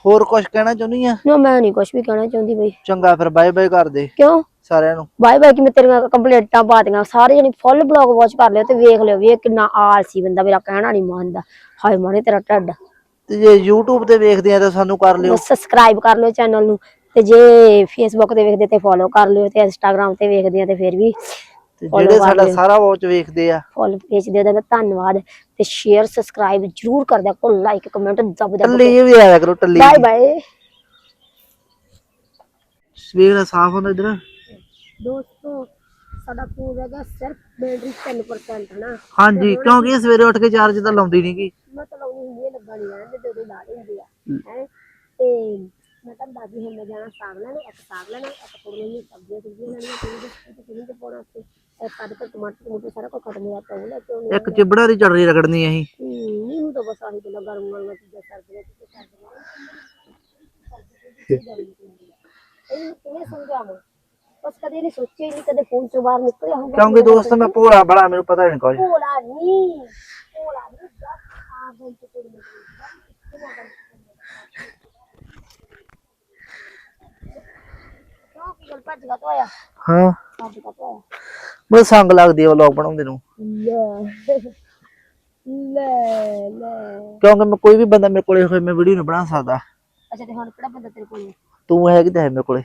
ਹੋਰ ਕੁਝ ਕਹਿਣਾ ਚਾਹੁੰਦੀ ਆ? ਨਾ ਮੈਂ ਨਹੀਂ ਕੁਝ ਵੀ ਕਹਿਣਾ ਚਾਹੁੰਦੀ ਬਈ। ਚੰਗਾ ਫਿਰ ਬਾਏ ਬਾਏ ਕਰ ਦੇ ਕਿਉਂ? ਸਾਰਿਆਂ ਨੂੰ। ਬਾਏ ਬਾਏ ਕਿ ਮੈਂ ਤੇਰੀਆਂ ਕੰਪਲੀਟਾਂ ਪਾਤੀਆਂ? ਸਾਰੇ ਜਣੇ ਫੁੱਲ ਬਲੌਗ ਵਾਚ ਕਰ ਲਿਓ ਤੇ ਵੇਖ ਲਿਓ ਵੀ ਇਹ ਕਿੰਨਾ ਆਲਸੀ ਬੰਦਾ ਮੇਰਾ ਕਹਿਣਾ ਨਹੀਂ ਮੰਨਦਾ। ਹਾਏ ਮਾਣੇ ਤੇਰਾ ਢੱਡ। ਤੇ ਜੇ YouTube ਤੇ ਵੇਖਦੇ ਆ ਤਾਂ ਸਾਨੂੰ ਕਰ ਲਿਓ। ਸਬਸਕ੍ਰਾਈਬ ਕਰ ਲਿਓ ਚੈਨਲ ਨੂੰ ਤੇ ਜੇ ਫੇਸਬੁੱਕ ਤੇ ਵੇਖਦੇ ਤੇ ਫੋਲੋ ਕਰ ਲਿਓ ਤੇ ਇੰਸਟਾਗ੍ਰam ਤੇ ਵੇਖਦੇ ਆ ਤੇ ਫਿਰ ਵੀ ਤੇ ਜਿਹੜੇ ਸਾਡਾ। ਸਾਰਾ ਵਾਚ ਵੇਖਦੇ ਆ। ਫੋਲੋ ਪੇਜ ਦੇ ਦੇਣਾ ਧੰਨਵਾਦ। ਤੇ ਸ਼ੇਅਰ ਸਬਸਕ੍ਰਾਈਬ ਜਰੂਰ ਕਰ ਦਿਆ ਕਰੋ ਲਾਈਕ ਕਮੈਂਟ ਦਬ ਦਬ ਟੱਲੀ ਵੀ ਆਇਆ ਕਰੋ ਟੱਲੀ ਬਾਏ ਬਾਏ ਸਵੇਰ ਦਾ ਸਾਫ਼ ਹੁੰਦਾ ਇਧਰ। ਦੋਸਤੋ ਸਾਡਾ ਫੋਨ ਹੈਗਾ ਸਿਰਫ ਬੈਟਰੀ 3% ਨਾ। ਹਾਂਜੀ ਕਿਉਂਕਿ ਸਵੇਰੇ ਉੱਠ ਕੇ ਚਾਰਜ ਤਾਂ ਲਾਉਂਦੀ ਨਹੀਂਗੀ ਮੈਂ ਤਾਂ ਲਾਉਣੀ ਹੁੰਦੀ ਹੈ ਲੱਗਾ ਨਹੀਂ ਰਹਿੰਦੇ ਉਹਦੇ ਲਾ ਦਿੰਦੀ ਆ। ਹੈ। ਤੇ ਮੈਂ ਤਾਂ ਦਾਦੀ ਹੁਣ ਮੈਂ ਜਾਣਾ ਸਾਗ ਲੈਣਾ ਇੱਕ ਸਾਗ ਲੈਣਾ ਇੱਕ ਕੁੜੀਆਂ ਦੀਆਂ ਸਬਜ਼ੀਆਂ ਸੁਬਜ਼ੀਆਂ ਲੈਣੀਆਂ ਤੇ ਉਹਦੇ ਤੇ ਪਾਉਣਾ ਤੇ ਇੱਕ ਕੱਢ ਕੇ ਟਮਾਟਰ ਟਮੂਟਰ ਸਾਰਾ ਕੁਝ ਕੱਟ ਲਿਆ ਤਾਂ ਉਹ ਲੈ ਕੇ ਆਉਣੀ ਇੱਕ ਚਿਬੜਾ ਦੀ ਚੜਨੀ ਰਗੜਨੀ ਅਸੀਂ। ਹੂੰ ਮੈਨੂੰ ਤਾਂ ਬਸ ਆਹੀ ਗੱਲਾਂ ਗਰਮ ਵਾਲੀਆਂ ਚੀਜ਼ਾਂ ਸਰਦੀਆਂ ਚੀਜ਼ਾਂ ਸਰਦੀਆਂ ਇਹ ਕਿਵੇਂ ਸਮਝਾਵਾਂ? ਬਸ ਕਦੇ ਨਹੀਂ ਸੋਚਿਆ ਹੀ ਨਹੀਂ ਕਦੇ ਫੋਨ ਚੋਂ ਬਾਹਰ ਨਿਕਲਿਆ ਹੋਊਗਾ। ਕਿਉਂਕਿ ਦੋਸਤ ਮੈਂ ਭੋਲਾ ਬੜਾ ਮੈਨੂੰ ਪਤਾ ਨਹੀਂ ਕੁਝ ਭੋਲਾ ਨਹੀਂ ਭੋਲਾ ਨਹੀਂ ਆ ਗਈ ਤੇ ਨੂੰ। ਕਿਉਂ ਕੀ ਗੱਲ ਭੱਜ ਗਾ ਤੋਇਆ ਹਾਂ। ਭੱਜ ਗਾ ਤੋਇਆ ਮੈਨੂੰ ਸੰਗ ਲੱਗਦੀ ਆ ਵਲੌਗ ਬਣਾਉਂਦੇ ਨੂੰ। ਲੈ ਲੈ ਲੈ। ਕਿਉਂਕਿ ਮੈਂ ਕੋਈ ਵੀ ਬੰਦਾ ਮੇਰੇ ਕੋਲੇ ਹੋਏ ਮੈਂ ਵੀਡੀਓ ਨਹੀਂ ਬਣਾ ਸਕਦਾ। ਅੱਛਾ ਤੇ ਹੁਣ ਕਿਹੜਾ ਬੰਦਾ ਤੇਰੇ ਕੋਲ? ਹੈ ਤੂੰ ਹੈਗੀ ਤਾਂ ਹੈ ਮੇਰੇ ਕੋਲੇ?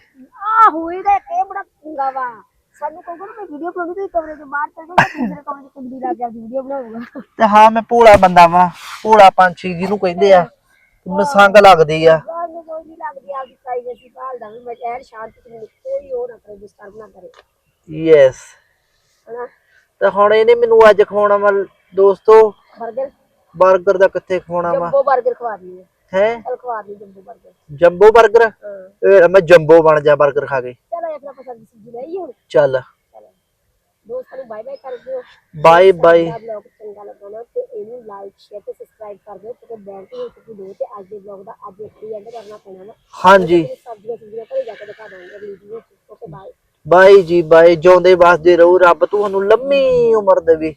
ਆ ਹੋਈ ਦਾ ਇਹ ਬੜਾ ਚੰਗਾ ਵਾ। ਸਾਨੂੰ ਕਹੋਗਾ ਨਾ ਮੈਂ ਵੀਡੀਓ ਬਣਾਉਂਦੀ ਤੇ ਕਮਰੇ ਤੋਂ ਬਾਹਰ ਚੱਲ ਜਾਊਗਾ ਦੂਸਰੇ ਕਮਰੇ ਚ ਕੁੰਡੀ ਲਾ ਕੇ ਆਪਦੀ ਵੀਡੀਓ ਬਣਾਊਗਾ ਤੇ ਹਾਂ ਮੈਂ ਭੋਲਾ ਬੰਦਾ ਵਾਂ। ਭੋਲਾ ਪੰਛੀ ਜਿਹਨੂੰ ਕਹਿੰਦੇ ਆ। ਮੈਨੂੰ ਸੰਗ ਲੱਗਦੀ ਆ। ਮੈਨੂੰ ਕੋਈ ਨਹੀਂ ਲੱਗਦੀ ਆਪਦੀ ਪ੍ਰਾਈਵੇਸੀ ਭਾਲਦਾ ਵੀ ਮੈਂ ਐਨ ਸ਼ਾਂਤ ਚ ਮੈਨੂੰ ਕੋਈ ਹੋਰ ਨਾ ਕਰੇ ਡਿਸਟਰਬ ਨਾ ਕਰੇ। ਯੈਸ ਹਨਾ? ਤੇ ਹੁਣ ਇਹਨੇ ਮੈਨੂੰ ਅੱਜ ਖਵਾਉਣਾ ਵਾ ਦੋਸਤੋ। 버ਗਰ 버ਗਰ ਦਾ ਕਿੱਥੇ ਖਵਾਉਣਾ ਵਾ? ਜੰਬੋ 버ਗਰ ਖਵਾ ਦਈਏ ਹੈ? ਚਲ ਖਵਾ ਦਈਏ ਜੰਬੋ 버ਗਰ ਜੰਬੋ 버ਗਰ ਹਾਂ। ਇਹ ਮੈਂ ਜੰਬੋ ਬਣ ਜਾ 버ਗਰ ਖਾ ਕੇ। ਚਲ ਆਪਣਾ ਪਸੰਦ ਦੀ ਸਬਜ਼ੀ ਲੈ ਆਈਏ ਹੁਣ। ਚੱਲ। ਚਲੋ। ਦੋਸਤਾਂ ਨੂੰ ਬਾਏ ਬਾਏ ਕਰ ਦਿਓ ਬਾਏ ਬਾਏ ਸਾਡਾ ਵਲੌਗ ਚੰਗਾ ਲੱਗਾ ਨਾ ਤੇ ਇਹਨੂੰ ਲਾਈਕ ਸ਼ੇਅਰ ਤੇ ਸਬਸਕ੍ਰਾਈਬ ਕਰ ਦਿਓ ਕਿਉਂਕਿ ਬੈਂਕ ਹੋ ਚੁੱਕੀ ਦੋ ਤੇ ਅੱਜ ਦੇ ਵਲੌਗ ਦਾ ਅੱਜ ਇੱਥੇ ਐਂਡ ਕਰਨਾ ਪੈਣਾ ਨਾ ਹਾਂਜੀ। ਸਬਜ਼ੀਆਂ ਸੁਬਜ਼ੀਆਂ ਘਰੇ ਜਾ ਕੇ ਦਿਖਾ ਦਾਂਗੇ ਅਗਲੀ ਵੀਡੀਓ ਓਕੇ ਬਾਏ ਬਾਈ ਜੀ ਬਾਈ ਜਿਉਂਦੇ ਵਸਦੇ ਰਹੋ ਰੱਬ ਤੁਹਾਨੂੰ ਲੰਮੀ ਉਮਰ ਦੇਵੇ।